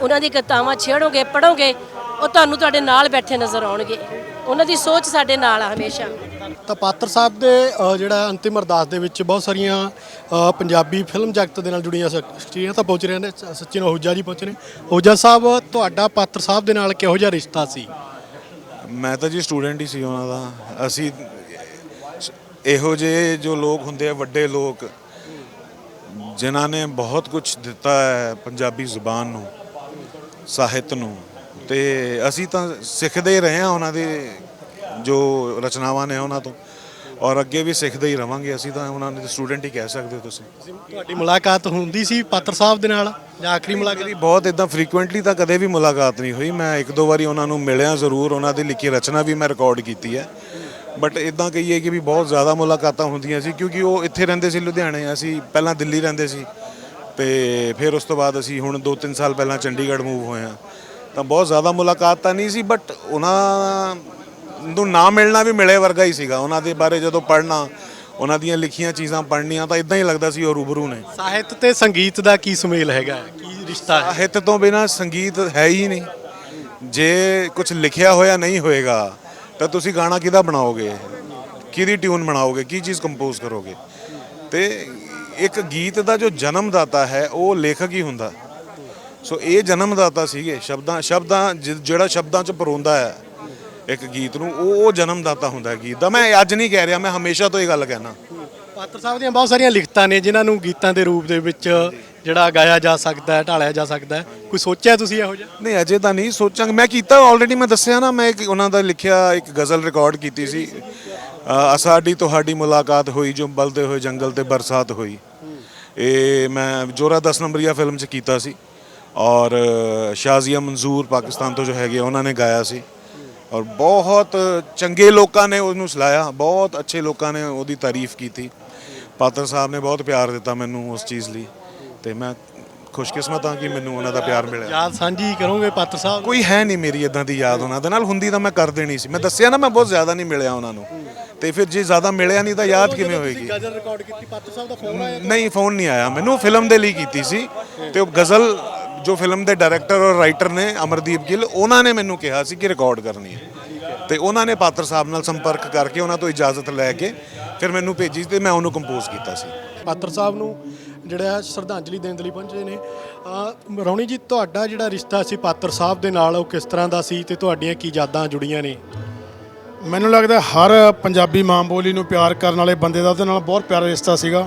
ਉਹਨਾਂ ਦੀ ਕਵਿਤਾਵਾਂ ਛੇੜੋਗੇ ਪੜੋਗੇ ਉਹ ਤੁਹਾਨੂੰ ਤੁਹਾਡੇ ਨਾਲ ਬੈਠੇ ਨਜ਼ਰ ਆਉਣਗੇ। ਉਹਨਾਂ ਦੀ ਸੋਚ ਸਾਡੇ ਨਾਲ ਆ ਹਮੇਸ਼ਾ। ਤਾਂ ਪਾਤਰ ਸਾਹਿਬ ਦੇ ਜਿਹੜਾ ਅੰਤਿਮ ਅਰਦਾਸ ਦੇ ਵਿੱਚ ਬਹੁਤ ਸਾਰੀਆਂ ਪੰਜਾਬੀ ਫਿਲਮ ਜਗਤ ਦੇ ਨਾਲ ਜੁੜੀਆਂ ਸ਼ਖਸੀਅਤਾਂ ਪਹੁੰਚ ਰਹੀਆਂ ਨੇ ਸਚਿਨ ਅਹੂਜਾ ਜੀ ਪਹੁੰਚ ਨੇ। ਅਹੂਜਾ ਸਾਹਿਬ ਤੁਹਾਡਾ ਪਾਤਰ ਸਾਹਿਬ ਦੇ ਨਾਲ ਕਿਹੋ ਜਿਹਾ ਰਿਸ਼ਤਾ ਸੀ? ਮੈਂ ਤਾਂ ਜੀ ਸਟੂਡੈਂਟ ਹੀ ਸੀ ਉਹਨਾਂ ਦਾ। ਅਸੀਂ ਇਹੋ ਜਿਹੇ ਜੋ ਲੋਕ ਹੁੰਦੇ ਆ ਵੱਡੇ ਲੋਕ ਜਿਨ੍ਹਾਂ ਨੇ ਬਹੁਤ ਕੁਝ ਦਿੱਤਾ ਹੈ ਪੰਜਾਬੀ ਜ਼ੁਬਾਨ ਨੂੰ ਸਾਹਿਤ ਨੂੰ। ਤੇ ਅਸੀਂ ਤਾਂ ਸਿੱਖਦੇ ਹੀ ਰਹੇ ਹਾਂ ਉਹਨਾਂ ਦੇ ਜੋ ਰਚਨਾਵਾਂ ਨੇ ਉਹਨਾਂ ਤੋਂ। ਔਰ ਅੱਗੇ ਵੀ ਸਿੱਖਦੇ ਹੀ ਰਵਾਂਗੇ ਅਸੀਂ ਤਾਂ ਉਹਨਾਂ ਦੇ ਸਟੂਡੈਂਟ ਹੀ ਕਹਿ ਸਕਦੇ ਹੋ ਤੁਸੀਂ। ਤੁਹਾਡੀ ਮੁਲਾਕਾਤ ਹੁੰਦੀ ਸੀ ਪਾਤਰ ਸਾਹਿਬ ਦੇ ਨਾਲ ਜਾਂ ਆਖਰੀ ਮੁਲਾਕਾਤ? ਮੇਰੀ ਬਹੁਤ ਇਦਾਂ ਫ੍ਰੀਕੁਐਂਟਲੀ ਤਾਂ ਕਦੇ ਵੀ ਮੁਲਾਕਾਤ ਨਹੀਂ ਹੋਈ। ਮੈਂ ਇੱਕ ਦੋ ਵਾਰੀ ਉਹਨਾਂ ਨੂੰ ਮਿਲਿਆ ਜ਼ਰੂਰ ਉਹਨਾਂ ਦੀ ਲਿਖੀ ਰਚਨਾ ਵੀ ਮੈਂ ਰਿਕਾਰਡ ਕੀਤੀ ਹੈ। ਬਟ ਇਦਾਂ ਕਹੀਏ ਕਿ ਵੀ ਬਹੁਤ ਜ਼ਿਆਦਾ ਮੁਲਾਕਾਤਾਂ ਹੁੰਦੀਆਂ ਸੀ ਕਿਉਂਕਿ ਉਹ ਇੱਥੇ ਰਹਿੰਦੇ ਸੀ ਲੁਧਿਆਣੇ ਅਸੀਂ ਪਹਿਲਾਂ ਦਿੱਲੀ ਰਹਿੰਦੇ ਸੀ। ਤੇ ਫਿਰ ਉਸ ਤੋਂ ਬਾਅਦ ਅਸੀਂ ਹੁਣ 2-3 ਸਾਲ ਪਹਿਲਾਂ ਚੰਡੀਗੜ੍ਹ ਮੂਵ ਹੋਏ ਹਾਂ। ਤਾਂ ਬਹੁਤ ਜ਼ਿਆਦਾ ਮੁਲਾਕਾਤ ਤਾਂ ਨਹੀਂ ਸੀ ਬਟ ਉਹਨਾਂ ਨੂੰ ਨਾ ਮਿਲਣਾ ਵੀ ਮਿਲੇ ਵਰਗਾ ਹੀ ਸੀਗਾ। ਉਹਨਾਂ ਦੇ ਬਾਰੇ ਜਦੋਂ ਪੜ੍ਹਨਾ ਉਹਨਾਂ ਦੀਆਂ ਲਿਖੀਆਂ ਚੀਜ਼ਾਂ ਪੜ੍ਹਨੀਆਂ ਤਾਂ ਇਦਾਂ ਹੀ ਲੱਗਦਾ ਸੀ ਉਹ ਰੂਬਰੂ ਨੇ। ਸਾਹਿਤ ਤੇ ਸੰਗੀਤ ਦਾ ਕੀ ਸੁਮੇਲ ਹੈਗਾ? ਕੀ ਰਿਸ਼ਤਾ ਹੈ? ਸਾਹਿਤ ਤੋਂ ਬਿਨਾ ਸੰਗੀਤ ਹੈ ਹੀ ਨਹੀਂ। ਜੇ ਕੁਝ ਲਿਖਿਆ ਹੋਇਆ ਨਹੀਂ ਹੋਏਗਾ ਤਾਂ ਤੁਸੀਂ ਗਾਣਾ ਕਿਹਦਾ ਬਣਾਓਗੇ? ਕਿਹਦੀ ਟਿਊਨ ਬਣਾਓਗੇ? ਕੀ ਚੀਜ਼ ਕੰਪੋਜ਼ ਕਰੋਗੇ? ਤੇ ਇੱਕ ਗੀਤ ਦਾ ਜੋ ਜਨਮਦਾਤਾ ਹੈ, ਉਹ ਲੇਖਕ ਹੀ ਹੁੰਦਾ। ਸੋ ਇਹ ਜਨਮਦਾਤਾ ਸੀਗੇ। ਸ਼ਬਦਾਂ ਸ਼ਬਦਾਂ ਜਿਹੜਾ ਸ਼ਬਦਾਂ 'ਚ ਪਰੋਂਦਾ ਹੈ, ਇੱਕ ਗੀਤ ਨੂੰ, ਉਹ ਉਹ ਜਨਮਦਾਤਾ ਹੁੰਦਾ ਹੈ ਗੀਤ ਦਾ। ਮੈਂ ਅੱਜ ਨਹੀਂ ਕਹਿ ਰਿਹਾ, ਮੈਂ ਹਮੇਸ਼ਾ ਤੋਂ ਇਹ ਗੱਲ ਕਹਿਣਾ। ਪਾਤਰ ਸਾਹਿਬ ਦੀਆਂ ਬਹੁਤ ਸਾਰੀਆਂ ਲਿਖਤਾਂ ਨੇ, ਜਿਨ੍ਹਾਂ ਨੂੰ ਗੀਤਾਂ ਦੇ ਰੂਪ ਦੇ ਵਿੱਚ ਜਿਹੜਾ ਗਾਇਆ ਜਾ ਸਕਦਾ ਹੈ ਢਾਲਿਆ ਜਾ ਸਕਦਾ ਹੈ। ਕੋਈ ਸੋਚਿਆ ਤੁਸੀਂ ਇਹੋ ਜਿਹਾ? ਨਹੀਂ ਅਜੇ ਤਾਂ ਨਹੀਂ ਸੋਚਾਂਗੇ। ਮੈਂ ਕੀਤਾ ਆਲਰੇਡੀ ਮੈਂ ਦੱਸਿਆ ਨਾ ਮੈਂ ਇੱਕ ਉਹਨਾਂ ਦਾ ਲਿਖਿਆ ਇੱਕ ਗਜ਼ਲ ਰਿਕਾਰਡ ਕੀਤੀ ਸੀ। ਅ, ਸਾਡੀ ਤੁਹਾਡੀ ਮੁਲਾਕਾਤ ਹੋਈ ਜੋ ਬਲਦੇ ਹੋਏ ਜੰਗਲ ਤੇ ਬਰਸਾਤ ਹੋਈ। ਇਹ ਮੈਂ ਜੋਰਾ 10 ਨੰਬਰੀਆ ਫਿਲਮ 'ਚ ਕੀਤਾ ਸੀ। ਔਰ ਅ, ਸ਼ਾਜ਼ੀਆ ਮਨਜ਼ੂਰ ਪਾਕਿਸਤਾਨ ਤੋਂ ਜੋ ਹੈਗੇ ਉਹਨਾਂ ਨੇ ਗਾਇਆ ਸੀ। ਔਰ ਬਹੁਤ ਚੰਗੇ ਲੋਕਾਂ ਨੇ ਉਹਨੂੰ ਸਲਾਇਆ ਬਹੁਤ ਅੱਛੇ ਲੋਕਾਂ ਨੇ ਉਹਦੀ ਤਾਰੀਫ ਕੀਤੀ। ਪਾਤਰ ਸਾਹਿਬ ਨੇ ਬਹੁਤ ਪਿਆਰ ਦਿੱਤਾ ਮੈਨੂੰ ਉਸ ਚੀਜ਼ ਲਈ। ਤੇ ਮੈਂ ਖੁਸ਼ਕਿਸਮਤ ਹਾਂ ਕਿ ਮੈਨੂੰ ਉਹਨਾਂ ਦਾ ਪਿਆਰ ਮਿਲਿਆ। ਯਾਦ ਸਾਂਝੀ ਕਰੋਗੇ ਪਾਤਰ ਸਾਹਿਬ? ਕੋਈ ਹੈ ਨਹੀਂ ਮੇਰੀ ਇਦਾਂ ਦੀ ਯਾਦ ਉਹਨਾਂ ਦੇ ਨਾਲ। ਹੁੰਦੀ ਤਾਂ ਮੈਂ ਕਰ ਦੇਣੀ ਸੀ। ਮੈਂ ਦੱਸਿਆ ਨਾ ਮੈਂ ਬਹੁਤ ਜ਼ਿਆਦਾ ਨਹੀਂ ਮਿਲਿਆ ਉਹਨਾਂ ਨੂੰ। ਤੇ ਫਿਰ ਜੇ ਜ਼ਿਆਦਾ ਮਿਲਿਆ ਨਹੀਂ ਤਾਂ ਯਾਦ ਕਿਵੇਂ ਹੋਏਗੀ? ਗਜ਼ਲ ਰਿਕਾਰਡ ਕੀਤੀ ਪਾਤਰ ਸਾਹਿਬ ਦਾ ਫੋਨ ਆਇਆ? ਨਹੀਂ ਫੋਨ ਨਹੀਂ ਆਇਆ। ਮੈਨੂੰ ਫਿਲਮ ਦੇ ਲਈ ਕੀਤੀ ਸੀ। ਤੇ ਉਹ ਗਜ਼ਲ ਜੋ ਫਿਲਮ ਦੇ ਡਾਇਰੈਕਟਰ ਔਰ ਰਾਈਟਰ ਨੇ ਅਮਰਦੀਪ ਗਿੱਲ ਉਹਨਾਂ ਨੇ ਮੈਨੂੰ ਕਿਹਾ ਸੀ ਕਿ ਰਿਕਾਰਡ ਕਰਨੀ ਹੈ। ਤੇ ਉਹਨਾਂ ਨੇ ਪਾਤਰ ਸਾਹਿਬ ਨਾਲ ਸੰਪਰਕ ਕਰਕੇ ਉਹਨਾਂ ਤੋਂ ਇਜਾਜ਼ਤ ਲੈ ਕੇ ਫਿਰ ਮੈਨੂੰ ਭੇਜੀ ਤੇ ਮੈਂ ਉਹਨੂੰ ਕੰਪੋਜ਼ ਕੀਤਾ ਸੀ। ਪਾਤਰ ਸਾਹਿਬ ਨੂੰ ਜਿਹੜਾ ਸ਼ਰਧਾਂਜਲੀ ਦੇਣ ਦੇ ਲਈ ਪਹੁੰਚੇ ਨੇ। ਅਹ ਰੌਣੀ ਜੀ, ਤੁਹਾਡਾ ਜਿਹੜਾ ਰਿਸ਼ਤਾ ਸੀ ਪਾਤਰ ਸਾਹਿਬ ਦੇ ਨਾਲ, ਉਹ ਕਿਸ ਤਰ੍ਹਾਂ ਦਾ ਸੀ ਤੇ ਤੁਹਾਡੀਆਂ ਕੀ ਯਾਦਾਂ ਜੁੜੀਆਂ ਨੇ? ਮੈਨੂੰ ਲੱਗਦਾ ਹਰ ਪੰਜਾਬੀ ਮਾਂ ਬੋਲੀ ਨੂੰ ਪਿਆਰ ਕਰਨ ਵਾਲੇ ਬੰਦੇ ਦਾ ਉਹਦੇ ਨਾਲ ਬਹੁਤ ਪਿਆਰਾ ਰਿਸ਼ਤਾ ਸੀਗਾ।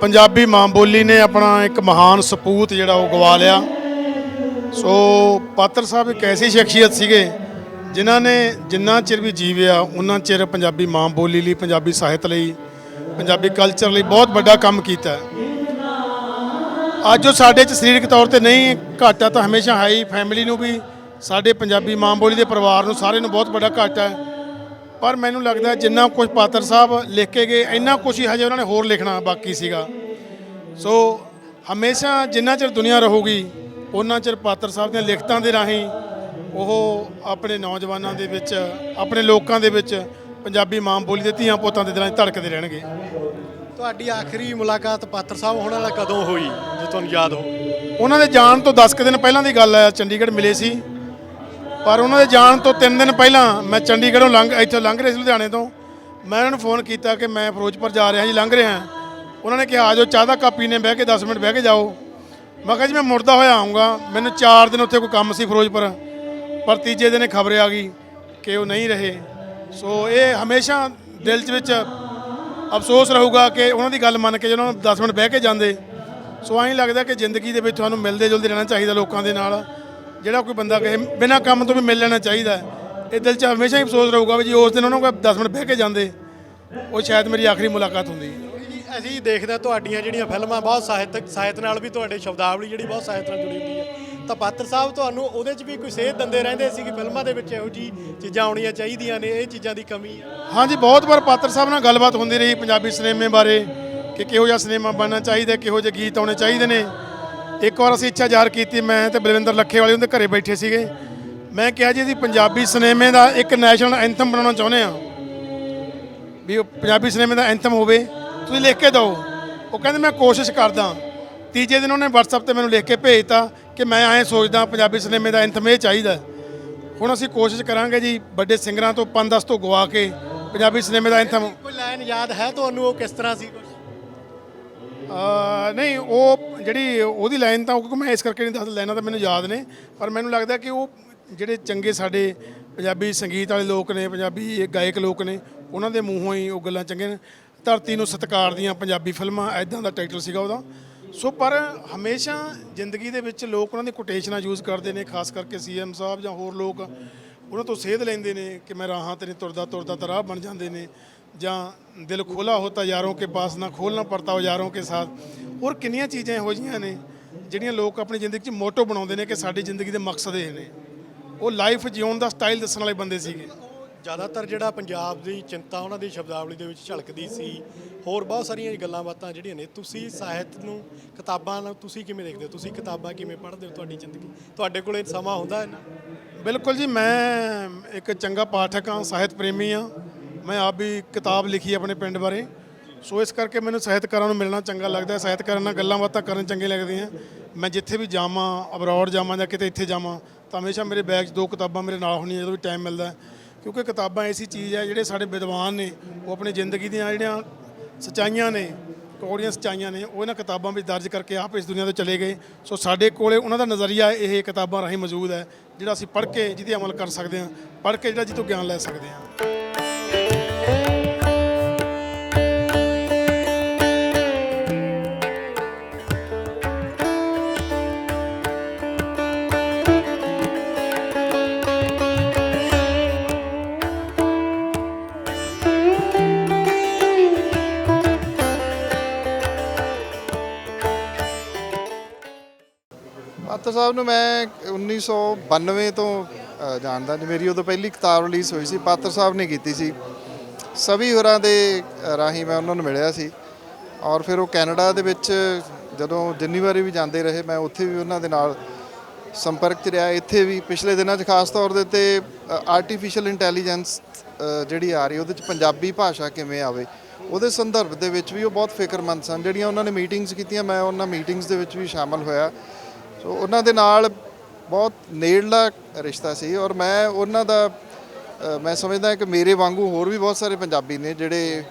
ਪੰਜਾਬੀ ਮਾਂ ਬੋਲੀ ਨੇ ਆਪਣਾ ਇੱਕ ਮਹਾਨ ਸਪੂਤ ਜਿਹੜਾ ਉਹ ਗਵਾ ਲਿਆ। ਸੋ ਪਾਤਰ ਸਾਹਿਬ ਇੱਕ ਐਸੀ ਸ਼ਖਸੀਅਤ ਸੀਗੇ, ਜਿਨ੍ਹਾਂ ਨੇ ਜਿੰਨਾ ਚਿਰ ਵੀ ਜੀਵਿਆ, ਉਹਨਾਂ ਚਿਰ ਪੰਜਾਬੀ ਮਾਂ ਬੋਲੀ ਲਈ, ਪੰਜਾਬੀ ਸਾਹਿਤ ਲਈ ਪੰਜਾਬੀ ਕਲਚਰ ਲਈ ਬਹੁਤ ਵੱਡਾ ਕੰਮ ਕੀਤਾ ਹੈ। ਅੱਜ ਉਹ ਸਾਡੇ ਚ ਸਰੀਰਕ ਤੌਰ ਤੇ ਨਹੀਂ ਘਾਟਾ ਤਾਂ ਹਮੇਸ਼ਾ ਹੈ ਹੀ ਫੈਮਿਲੀ ਨੂੰ ਵੀ, ਸਾਡੇ ਪੰਜਾਬੀ ਮਾਂ ਬੋਲੀ ਦੇ ਪਰਿਵਾਰ ਨੂੰ ਸਾਰੇ ਨੂੰ ਬਹੁਤ ਵੱਡਾ ਘਾਟਾ ਹੈ। ਪਰ ਮੈਨੂੰ ਲੱਗਦਾ ਜਿੰਨਾ ਕੁਝ ਪਾਤਰ ਸਾਹਿਬ ਲਿਖ ਕੇ ਗਏ, ਇੰਨਾ ਕੁਝ ਹੀ ਹਜੇ ਉਹਨਾਂ ਨੇ ਹੋਰ ਲਿਖਣਾ ਬਾਕੀ ਸੀਗਾ। ਸੋ ਹਮੇਸ਼ਾ ਜਿੰਨਾ ਚਿਰ ਦੁਨੀਆ ਰਹੂਗੀ ਉਹਨਾਂ ਚਿਰ ਪਾਤਰ ਸਾਹਿਬ ਦੀਆਂ ਲਿਖਤਾਂ ਦੇ ਰਾਹੀਂ ਉਹ ਆਪਣੇ ਨੌਜਵਾਨਾਂ ਦੇ ਵਿੱਚ, ਆਪਣੇ ਲੋਕਾਂ ਦੇ ਵਿੱਚ ਪੰਜਾਬੀ ਮਾਂ ਬੋਲੀ ਦੇ ਧੀਆਂ ਪੁੱਤਾਂ ਦੇ ਦਿਲਾਂ 'ਚ ਧੜਕਦੇ ਰਹਿਣਗੇ। ਤੁਹਾਡੀ ਆਖਰੀ ਮੁਲਾਕਾਤ ਪਾਤਰ ਸਾਹਿਬ ਹੋਣ ਵਾਲਾ ਕਦੋਂ ਹੋਈ ਜੇ ਤੁਹਾਨੂੰ ਯਾਦ ਹੋ? ਉਹਨਾਂ ਦੇ ਜਾਣ ਤੋਂ 10 ਕੁ ਦਿਨ ਪਹਿਲਾਂ ਦੀ ਗੱਲ ਹੈ ਚੰਡੀਗੜ੍ਹ ਮਿਲੇ ਸੀ। ਪਰ ਉਹਨਾਂ ਦੇ ਜਾਣ ਤੋਂ 3 ਦਿਨ ਪਹਿਲਾਂ ਮੈਂ ਚੰਡੀਗੜ੍ਹੋਂ ਲੰਘ ਇੱਥੋਂ ਲੰਘ ਰਿਹਾ ਸੀ ਲੁਧਿਆਣੇ ਤੋਂ। ਮੈਂ ਉਹਨਾਂ ਨੂੰ ਫੋਨ ਕੀਤਾ ਕਿ ਮੈਂ ਫਿਰੋਜ਼ਪੁਰ ਜਾ ਰਿਹਾ ਜੀ ਲੰਘ ਰਿਹਾ ਉਹਨਾਂ ਨੇ ਕਿਹਾ ਆ ਜਾਓ ਚਾਹ ਦਾ ਕੱਪ ਪੀਣੇ ਬਹਿ ਕੇ 10 ਮਿੰਟ ਬਹਿ ਕੇ ਜਾਓ। ਮੈਂ ਕਿਹਾ ਜੀ ਮੈਂ ਮੁੜਦਾ ਹੋਇਆ ਆਉਂਗਾ। ਮੈਨੂੰ 4 ਦਿਨ ਉੱਥੇ ਕੋਈ ਕੰਮ ਸੀ ਫਿਰੋਜ਼ਪੁਰ। ਪਰ ਤੀਜੇ ਦਿਨ ਖਬਰ ਆ ਗਈ ਕਿ ਉਹ ਨਹੀਂ ਰਹੇ। ਸੋ ਇਹ ਹਮੇਸ਼ਾ ਦਿਲ 'ਚ ਵਿੱਚ ਅਫਸੋਸ ਰਹੂਗਾ ਕਿ ਉਹਨਾਂ ਦੀ ਗੱਲ ਮੰਨ ਕੇ ਜੇ ਨੂੰ 10 ਮਿੰਟ ਬਹਿ ਕੇ ਜਾਂਦੇ, ਸੋ ਐਂ ਲੱਗਦਾ ਕਿ ਜ਼ਿੰਦਗੀ ਦੇ ਵਿੱਚ ਤੁਹਾਨੂੰ ਮਿਲਦੇ ਜੁਲਦੇ ਰਹਿਣਾ ਚਾਹੀਦਾ ਲੋਕਾਂ ਦੇ ਨਾਲ, ਜਿਹੜਾ ਕੋਈ ਬੰਦਾ ਕਹੇ, ਬਿਨਾਂ ਕੰਮ ਤੋਂ ਵੀ ਮਿਲ ਲੈਣਾ ਚਾਹੀਦਾ ਇਹ ਦਿਲ 'ਚ ਹਮੇਸ਼ਾ ਹੀ ਅਫਸੋਸ ਰਹੂਗਾ ਵੀ ਜੀ ਉਸ ਦਿਨ ਉਹਨਾਂ ਕੋਲ 10 ਮਿੰਟ ਬਹਿ ਕੇ ਜਾਂਦੇ, ਉਹ ਸ਼ਾਇਦ ਮੇਰੀ ਆਖਰੀ ਮੁਲਾਕਾਤ ਹੁੰਦੀ। ਅਸੀਂ ਦੇਖਦੇ ਹਾਂ ਤੁਹਾਡੀਆਂ ਜਿਹੜੀਆਂ ਫਿਲਮਾਂ, ਬਹੁਤ ਸਾਹਿਤਕ, ਸਾਹਿਤ ਨਾਲ ਵੀ ਤੁਹਾਡੇ ਸ਼ਬਦਾਵਲੀ ਜਿਹੜੀ ਬਹੁਤ ਸਾਹਿਤ ਨਾਲ ਜੁੜੀ ਹੁੰਦੀ ਹੈ। ਤਾਂ ਪਾਤਰ ਸਾਹਿਬ ਤੁਹਾਨੂੰ ਉਹਦੇ 'ਚ ਵੀ ਕੋਈ ਸੇਧ ਦਿੰਦੇ ਰਹਿੰਦੇ ਸੀ ਕਿ ਫਿਲਮਾਂ ਦੇ ਵਿੱਚ ਇਹੋ ਜੀ ਚੀਜ਼ਾਂ ਆਉਣੀਆਂ ਚਾਹੀਦੀਆਂ ਨੇ, ਇਹ ਚੀਜ਼ਾਂ ਦੀ ਕਮੀ ਹੈ ਹਾਂਜੀ, ਬਹੁਤ ਵਾਰ ਪਾਤਰ ਸਾਹਿਬ ਨਾਲ ਗੱਲਬਾਤ ਹੁੰਦੀ ਰਹੀ ਪੰਜਾਬੀ ਸਿਨੇਮੇ ਬਾਰੇ ਕਿ ਕਿਹੋ ਜਿਹਾ ਸਿਨੇਮਾ ਬਣਨਾ ਚਾਹੀਦਾ, ਕਿਹੋ ਜਿਹੇ ਗੀਤ ਆਉਣੇ ਚਾਹੀਦੇ ਨੇ। ਇੱਕ ਵਾਰ ਅਸੀਂ ਇੱਛਾ ਜ਼ਾਹਰ ਕੀਤੀ, ਮੈਂ ਤੇ ਬਲਵਿੰਦਰ ਲੱਖੇ ਵਾਲੇ ਉਹਦੇ ਘਰੇ ਬੈਠੇ ਸੀਗੇ। ਮੈਂ ਕਿਹਾ ਜੀ, ਅਸੀਂ ਪੰਜਾਬੀ ਸਿਨੇਮੇ ਦਾ ਇੱਕ ਨੈਸ਼ਨਲ ਐਂਥਮ ਬਣਾਉਣਾ ਚਾਹੁੰਦੇ ਆ ਵੀ ਉਹ ਪੰਜਾਬੀ ਸਿਨੇਮੇ ਦਾ ਐਂਥਮ ਹੋਵੇ, ਤੁਸੀਂ ਲਿਖ ਕੇ ਦਿਓ। ਉਹ ਕਹਿੰਦੇ, ਮੈਂ ਕੋਸ਼ਿਸ਼ ਕਰਦਾ। ਤੀਜੇ ਦਿਨ ਉਹਨੇ WhatsApp ਤੇ ਮੈਨੂੰ ਲਿਖ ਕੇ ਭੇਜਤਾ ਕਿ ਮੈਂ ਐਂ ਸੋਚਦਾ ਪੰਜਾਬੀ ਸਿਨੇਮੇ ਦਾ ਐਂਥਮ ਇਹ ਚਾਹੀਦਾ। ਹੁਣ ਅਸੀਂ ਕੋਸ਼ਿਸ਼ ਕਰਾਂਗੇ ਜੀ ਵੱਡੇ ਸਿੰਗਰਾਂ ਤੋਂ 5-10 ਤੋਂ ਗਵਾ ਕੇ ਪੰਜਾਬੀ ਸਿਨੇਮੇ ਦਾ ਐਂਥਮ ਕੋਈ ਲਾਈਨ ਯਾਦ ਹੈ ਤੁਹਾਨੂੰ ਉਹ ਕਿਸ ਤਰ੍ਹਾਂ ਸੀ ਅਹ ਨਹੀਂ ਉਹ ਜਿਹੜੀ ਉਹਦੀ ਲਾਈਨ ਤਾਂ ਕਿਉਂਕਿ ਮੈਂ ਇਸ ਕਰਕੇ ਨਹੀਂ ਦੱਸ ਲਾਈਨਾਂ ਤਾਂ ਮੈਨੂੰ ਯਾਦ ਨੇ ਪਰ ਮੈਨੂੰ ਲੱਗਦਾ ਕਿ ਉਹ ਜਿਹੜੇ ਚੰਗੇ ਸਾਡੇ ਪੰਜਾਬੀ ਸੰਗੀਤ ਵਾਲੇ ਲੋਕ ਨੇ ਪੰਜਾਬੀ ਗਾਇਕ ਲੋਕ ਨੇ ਉਹਨਾਂ ਦੇ ਮੂੰਹੋਂ ਹੀ ਉਹ ਗੱਲਾਂ ਚੰਗੇ ਨੇ। ਧਰਤੀ ਨੂੰ ਸਤਿਕਾਰ ਦੀਆਂ ਪੰਜਾਬੀ ਫਿਲਮਾਂ ਐਦਾਂ ਦਾ ਟਾਈਟਲ ਸੀਗਾ ਉਹਦਾ। ਸੋ ਪਰ ਹਮੇਸ਼ਾ ਜ਼ਿੰਦਗੀ ਦੇ ਵਿੱਚ ਲੋਕ ਉਹਨਾਂ ਦੀ ਕੋਟੇਸ਼ਨਾਂ ਯੂਜ਼ ਕਰਦੇ ਨੇ, ਖਾਸ ਕਰਕੇ ਸੀਐਮ ਸਾਹਿਬ ਜਾਂ ਹੋਰ ਲੋਕ, ਉਹਨਾਂ ਤੋਂ ਸੇਧ ਲੈਂਦੇ ਨੇ ਕਿ ਮੈਂ ਰਾਹਾਂ ਤੇ ਨਹੀਂ ਤੁਰਦਾ ਤੁਰਦਾ ਤਾਂ ਰਾਹ ਬਣ ਜਾਂਦੇ ਨੇ। ਜਾਂ ਦਿਲ ਖੋਲਾ ਹੋਤਾ ਯਾਰੋਂ ਕੇ ਪਾਸ ਨਾ ਖੋਲਣਾ ਪੜਤਾ ਹੋ ਯਾਰੋਂ ਕੇ ਸਾਥ। ਹੋਰ ਕਿੰਨੀਆਂ ਚੀਜ਼ਾਂ ਇਹੋ ਜਿਹੀਆਂ ਨੇ ਜਿਹੜੀਆਂ ਲੋਕ ਆਪਣੀ ਜ਼ਿੰਦਗੀ 'ਚ ਮੋਟੋ ਬਣਾਉਂਦੇ ਨੇ ਕਿ ਸਾਡੀ ਜ਼ਿੰਦਗੀ ਦੇ ਮਕਸਦ ਇਹ ਨੇ। ਉਹ ਲਾਈਫ ਜਿਉਣ ਦਾ ਸਟਾਈਲ ਦੱਸਣ ਵਾਲੇ ਬੰਦੇ ਸੀਗੇ। ਜ਼ਿਆਦਾਤਰ ਜਿਹੜਾ ਪੰਜਾਬ ਦੀ ਚਿੰਤਾ ਉਹਨਾਂ ਦੀ ਸ਼ਬਦਾਵਲੀ ਦੇ ਵਿੱਚ ਝਲਕਦੀ ਸੀ, ਹੋਰ ਬਹੁਤ ਸਾਰੀਆਂ ਗੱਲਾਂ ਬਾਤਾਂ ਜਿਹੜੀਆਂ ਨੇ, ਤੁਸੀਂ ਸਾਹਿਤ ਨੂੰ, ਕਿਤਾਬਾਂ ਨੂੰ ਤੁਸੀਂ ਕਿਵੇਂ ਦੇਖਦੇ ਹੋ? ਤੁਸੀਂ ਕਿਤਾਬਾਂ ਕਿਵੇਂ ਪੜ੍ਹਦੇ ਹੋ ਤੁਹਾਡੀ ਜ਼ਿੰਦਗੀ? ਤੁਹਾਡੇ ਕੋਲੇ ਸਮਾਂ ਹੁੰਦਾ ਹੈ ਨਾ ਬਿਲਕੁਲ ਜੀ, ਮੈਂ ਇੱਕ ਚੰਗਾ ਪਾਠਕ ਹਾਂ, ਸਾਹਿਤ ਪ੍ਰੇਮੀ ਹਾਂ। ਮੈਂ ਆਪ ਵੀ ਕਿਤਾਬ ਲਿਖੀ ਆਪਣੇ ਪਿੰਡ ਬਾਰੇ। ਸੋ ਇਸ ਕਰਕੇ ਮੈਨੂੰ ਸਾਹਿਤਕਾਰਾਂ ਨੂੰ ਮਿਲਣਾ ਚੰਗਾ ਲੱਗਦਾ ਹੈ। ਸਾਹਿਤਕਾਰਾਂ ਨਾਲ ਗੱਲਾਂ ਬਾਤਾਂ ਕਰਨ ਚੰਗੇ ਲੱਗਦੀਆਂ ਮੈਂ ਜਿੱਥੇ ਵੀ ਜਾਵਾਂ ਅਬਰੋਡ ਜਾਵਾਂ ਜਾਂ ਕਿਤੇ ਇੱਥੇ ਜਾਵਾਂ, ਤਾਂ ਹਮੇਸ਼ਾ ਮੇਰੇ ਬੈਗ 'ਚ ਦੋ ਕਿਤਾਬਾਂ ਮੇਰੇ ਨਾਲ ਹੋਣੀਆਂ ਜਦੋਂ ਵੀ ਟਾਈਮ ਮਿਲਦਾ ਕਿਉਂਕਿ ਕਿਤਾਬਾਂ ਐਸੀ ਚੀਜ਼ ਹੈ ਜਿਹੜੇ ਸਾਡੇ ਵਿਦਵਾਨ ਨੇ, ਉਹ ਆਪਣੀ ਜ਼ਿੰਦਗੀ ਦੀਆਂ ਜਿਹੜੀਆਂ ਸੱਚਾਈਆਂ ਨੇ, ਕੌੜੀਆਂ ਸੱਚਾਈਆਂ ਨੇ, ਉਹ ਇਹਨਾਂ ਕਿਤਾਬਾਂ ਵਿੱਚ ਦਰਜ ਕਰਕੇ ਆਪ ਇਸ ਦੁਨੀਆ ਤੋਂ ਚਲੇ ਗਏ। ਸੋ ਸਾਡੇ ਕੋਲੇ ਉਹਨਾਂ ਦਾ ਨਜ਼ਰੀਆ ਇਹ ਕਿਤਾਬਾਂ ਰਾਹੀਂ ਮੌਜੂਦ ਹੈ, ਜਿਹੜਾ ਅਸੀਂ ਪੜ੍ਹ ਕੇ ਜਿਹਦੇ ਅਮਲ ਕਰ ਸਕਦੇ ਹਾਂ, ਪੜ੍ਹ ਕੇ ਜਿਹੜਾ ਜਿੱਤੋਂ ਗਿਆਨ ਲੈ ਸਕਦੇ ਹਾਂ। ਸਾਹਿਬ ਨੂੰ ਮੈਂ 1992 ਤੋਂ ਅ, ਜਾਣਦਾ ਜੀ ਮੇਰੀ ਉਦੋਂ ਪਹਿਲੀ ਕਿਤਾਬ ਰਿਲੀਜ਼ ਹੋਈ ਸੀ ਪਾਤਰ ਸਾਹਿਬ ਨੇ ਕੀਤੀ ਸੀ। ਸਭੀ ਹੋਰਾਂ ਦੇ ਅ, ਰਾਹੀਂ ਮੈਂ ਉਹਨਾਂ ਨੂੰ ਮਿਲਿਆ ਸੀ। ਔਰ ਫਿਰ ਉਹ ਕੈਨੇਡਾ ਦੇ ਵਿੱਚ ਜਦੋਂ ਜਿੰਨੀ ਵਾਰੀ ਵੀ ਜਾਂਦੇ ਰਹੇ ਮੈਂ ਉੱਥੇ ਵੀ ਉਹਨਾਂ ਦੇ ਨਾਲ ਸੰਪਰਕ 'ਚ ਰਿਹਾ। ਇੱਥੇ ਵੀ ਪਿਛਲੇ ਦਿਨਾਂ 'ਚ ਖਾਸ ਤੌਰ ਦੇ ਉੱਤੇ ਆਰਟੀਫੀਸ਼ੀਅਲ ਇੰਟੈਲੀਜੈਂਸ ਜਿਹੜੀ ਆ ਰਹੀ ਉਹਦੇ 'ਚ ਪੰਜਾਬੀ ਭਾਸ਼ਾ ਕਿਵੇਂ ਆਵੇ ਉਹਦੇ ਸੰਦਰਭ ਦੇ ਵਿੱਚ ਵੀ ਉਹ ਬਹੁਤ ਫਿਕਰਮੰਦ ਸਨ। ਜਿਹੜੀਆਂ ਉਹਨਾਂ ਨੇ ਮੀਟਿੰਗਸ ਕੀਤੀਆਂ ਮੈਂ ਉਹਨਾਂ ਮੀਟਿੰਗਸ ਦੇ ਵਿੱਚ ਵੀ ਸ਼ਾਮਲ ਹੋਇਆ। ਸੋ ਉਹਨਾਂ ਦੇ ਨਾਲ ਬਹੁਤ ਨੇੜਲਾ ਰਿਸ਼ਤਾ ਸੀ ਔਰ ਮੈਂ ਉਹਨਾਂ ਦਾ ਮੈਂ ਸਮਝਦਾ ਕਿ ਮੇਰੇ ਵਾਂਗੂ ਹੋਰ ਵੀ ਬਹੁਤ ਸਾਰੇ ਪੰਜਾਬੀ ਨੇ ਜਿਹੜੇ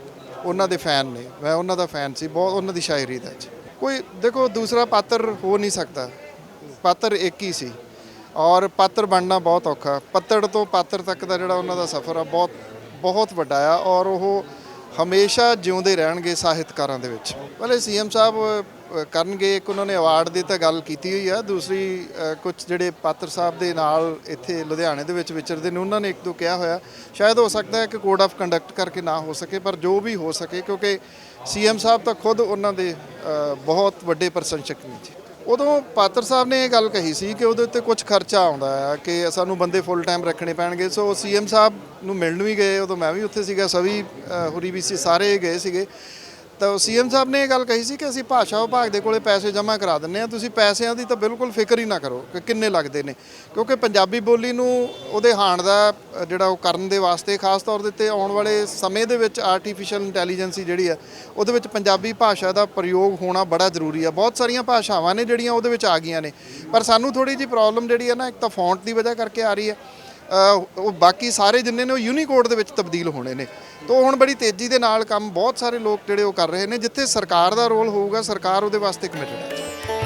ਉਹਨਾਂ ਦੇ ਫੈਨ ਨੇ। ਮੈਂ ਉਹਨਾਂ ਦਾ ਫੈਨ ਸੀ, ਬਹੁਤ ਉਹਨਾਂ ਦੀ ਸ਼ਾਇਰੀ ਦਾ ਚ ਕੋਈ, ਦੇਖੋ ਦੂਸਰਾ ਪਾਤਰ ਹੋ ਨਹੀਂ ਸਕਦਾ। ਪਾਤਰ ਇੱਕ ਹੀ ਸੀ ਔਰ ਪਾਤਰ ਬਣਨਾ ਬਹੁਤ ਔਖਾ। ਪੱਤੜ ਤੋਂ ਪਾਤਰ ਤੱਕ ਦਾ ਜਿਹੜਾ ਉਹਨਾਂ ਦਾ ਸਫ਼ਰ ਆ, ਬਹੁਤ ਬਹੁਤ ਵੱਡਾ ਆ ਔਰ ਉਹ ਹਮੇਸ਼ਾ ਜਿਉਂਦੇ ਰਹਿਣਗੇ ਸਾਹਿਤਕਾਰਾਂ ਦੇ ਵਿੱਚ। ਪਹਿਲੇ ਸੀਐਮ ਸਾਹਿਬ ਕਰਨਗੇ ਇੱਕ ਉਹਨਾਂ ਨੇ ਅਵਾਰਡ ਦੀ ਤਾਂ ਗੱਲ ਕੀਤੀ ਹੋਈ ਆ। ਦੂਸਰੀ ਕੁਝ ਜਿਹੜੇ ਪਾਤਰ ਸਾਹਿਬ ਦੇ ਨਾਲ ਇੱਥੇ ਲੁਧਿਆਣੇ ਦੇ ਵਿੱਚ ਵਿਚਰਦੇ ਨੇ ਉਹਨਾਂ ਨੇ ਇੱਕ ਦੋ ਕਿਹਾ ਹੋਇਆ। ਸ਼ਾਇਦ ਹੋ ਸਕਦਾ ਹੈ ਕਿ ਕੋਡ ਆਫ ਕੰਡਕਟ ਕਰਕੇ ਨਾ ਹੋ ਸਕੇ ਪਰ ਜੋ ਵੀ ਹੋ ਸਕੇ ਕਿਉਂਕਿ ਸੀਐਮ ਸਾਹਿਬ ਤਾਂ ਖੁਦ ਉਹਨਾਂ ਦੇ ਬਹੁਤ ਵੱਡੇ ਪ੍ਰਸ਼ੰਸਕ ਨੇ ਜੀ। ਉਦੋਂ ਪਾਤਰ ਸਾਹਿਬ ਨੇ ਇਹ ਗੱਲ ਕਹੀ ਸੀ ਕਿ ਉਹਦੇ ਉੱਤੇ ਕੁਝ ਖਰਚਾ ਆਉਂਦਾ ਹੈ ਕਿ ਸਾਨੂੰ ਬੰਦੇ ਫੁੱਲ ਟਾਈਮ ਰੱਖਣੇ ਪੈਣਗੇ। ਸੋ ਸੀਐਮ ਸਾਹਿਬ ਨੂੰ ਮਿਲਣ ਵੀ ਗਏ ਉਦੋਂ ਮੈਂ ਵੀ ਉੱਥੇ ਸੀਗਾ ਸਭੀ ਅ, ਹੁਰੀ ਵੀ ਸੀ ਸਾਰੇ ਗਏ ਸੀਗੇ। ਤਾਂ ਸੀਐਮ ਸਾਹਿਬ ਨੇ ਇਹ ਗੱਲ ਕਹੀ ਸੀ ਕਿ ਅਸੀਂ ਭਾਸ਼ਾ ਵਿਭਾਗ ਦੇ ਕੋਲੇ ਪੈਸੇ ਜਮ੍ਹਾਂ ਕਰਾ ਦਿੰਨੇ ਆ ਤੁਸੀਂ ਪੈਸਿਆਂ ਦੀ ਤਾਂ ਬਿਲਕੁਲ ਫਿਕਰ ਹੀ ਨਾ ਕਰੋ ਕਿ ਕਿੰਨੇ ਲੱਗਦੇ ਨੇ। ਕਿਉਂਕਿ ਪੰਜਾਬੀ ਬੋਲੀ ਨੂੰ ਉਹਦੇ ਹਾਣ ਦਾ ਜਿਹੜਾ ਉਹ ਕਰਨ ਦੇ ਵਾਸਤੇ ਖਾਸ ਤੌਰ ਦੇ ਉੱਤੇ ਆਉਣ ਵਾਲੇ ਸਮੇਂ ਦੇ ਵਿੱਚ ਆਰਟੀਫੀਸ਼ੀਅਲ ਇੰਟੈਲੀਜੈਂਸੀ ਜਿਹੜੀ ਆ ਉਹਦੇ ਵਿੱਚ ਪੰਜਾਬੀ ਭਾਸ਼ਾ ਦਾ ਪ੍ਰਯੋਗ ਹੋਣਾ ਬੜਾ ਜ਼ਰੂਰੀ ਆ ਬਹੁਤ ਸਾਰੀਆਂ ਭਾਸ਼ਾਵਾਂ ਨੇ ਜਿਹੜੀਆਂ ਉਹਦੇ ਵਿੱਚ ਆ ਗਈਆਂ ਨੇ। ਪਰ ਸਾਨੂੰ ਥੋੜੀ ਜੀ ਪ੍ਰੋਬਲਮ ਜਿਹੜੀ ਆ ਨਾ, ਇੱਕ ਤਾਂ ਫੌਂਟ ਦੀ ਵਜ੍ਹਾ ਕਰਕੇ ਆ ਰਹੀ ਹੈ। ਉਹ ਬਾਕੀ ਸਾਰੇ ਜਿੰਨੇ ਨੇ ਉਹ ਯੂਨੀਕੋਡ ਦੇ ਵਿੱਚ ਤਬਦੀਲ ਹੋਣੇ ਨੇ। ਤੋਂ ਹੁਣ ਬੜੀ ਤੇਜ਼ੀ ਦੇ ਨਾਲ ਕੰਮ ਬਹੁਤ ਸਾਰੇ ਲੋਕ ਜਿਹੜੇ ਉਹ ਕਰ ਰਹੇ ਨੇ, ਜਿੱਥੇ ਸਰਕਾਰ ਦਾ ਰੋਲ ਹੋਊਗਾ, ਸਰਕਾਰ ਉਹਦੇ ਵਾਸਤੇ ਕਮਿਟਡ ਹੈ।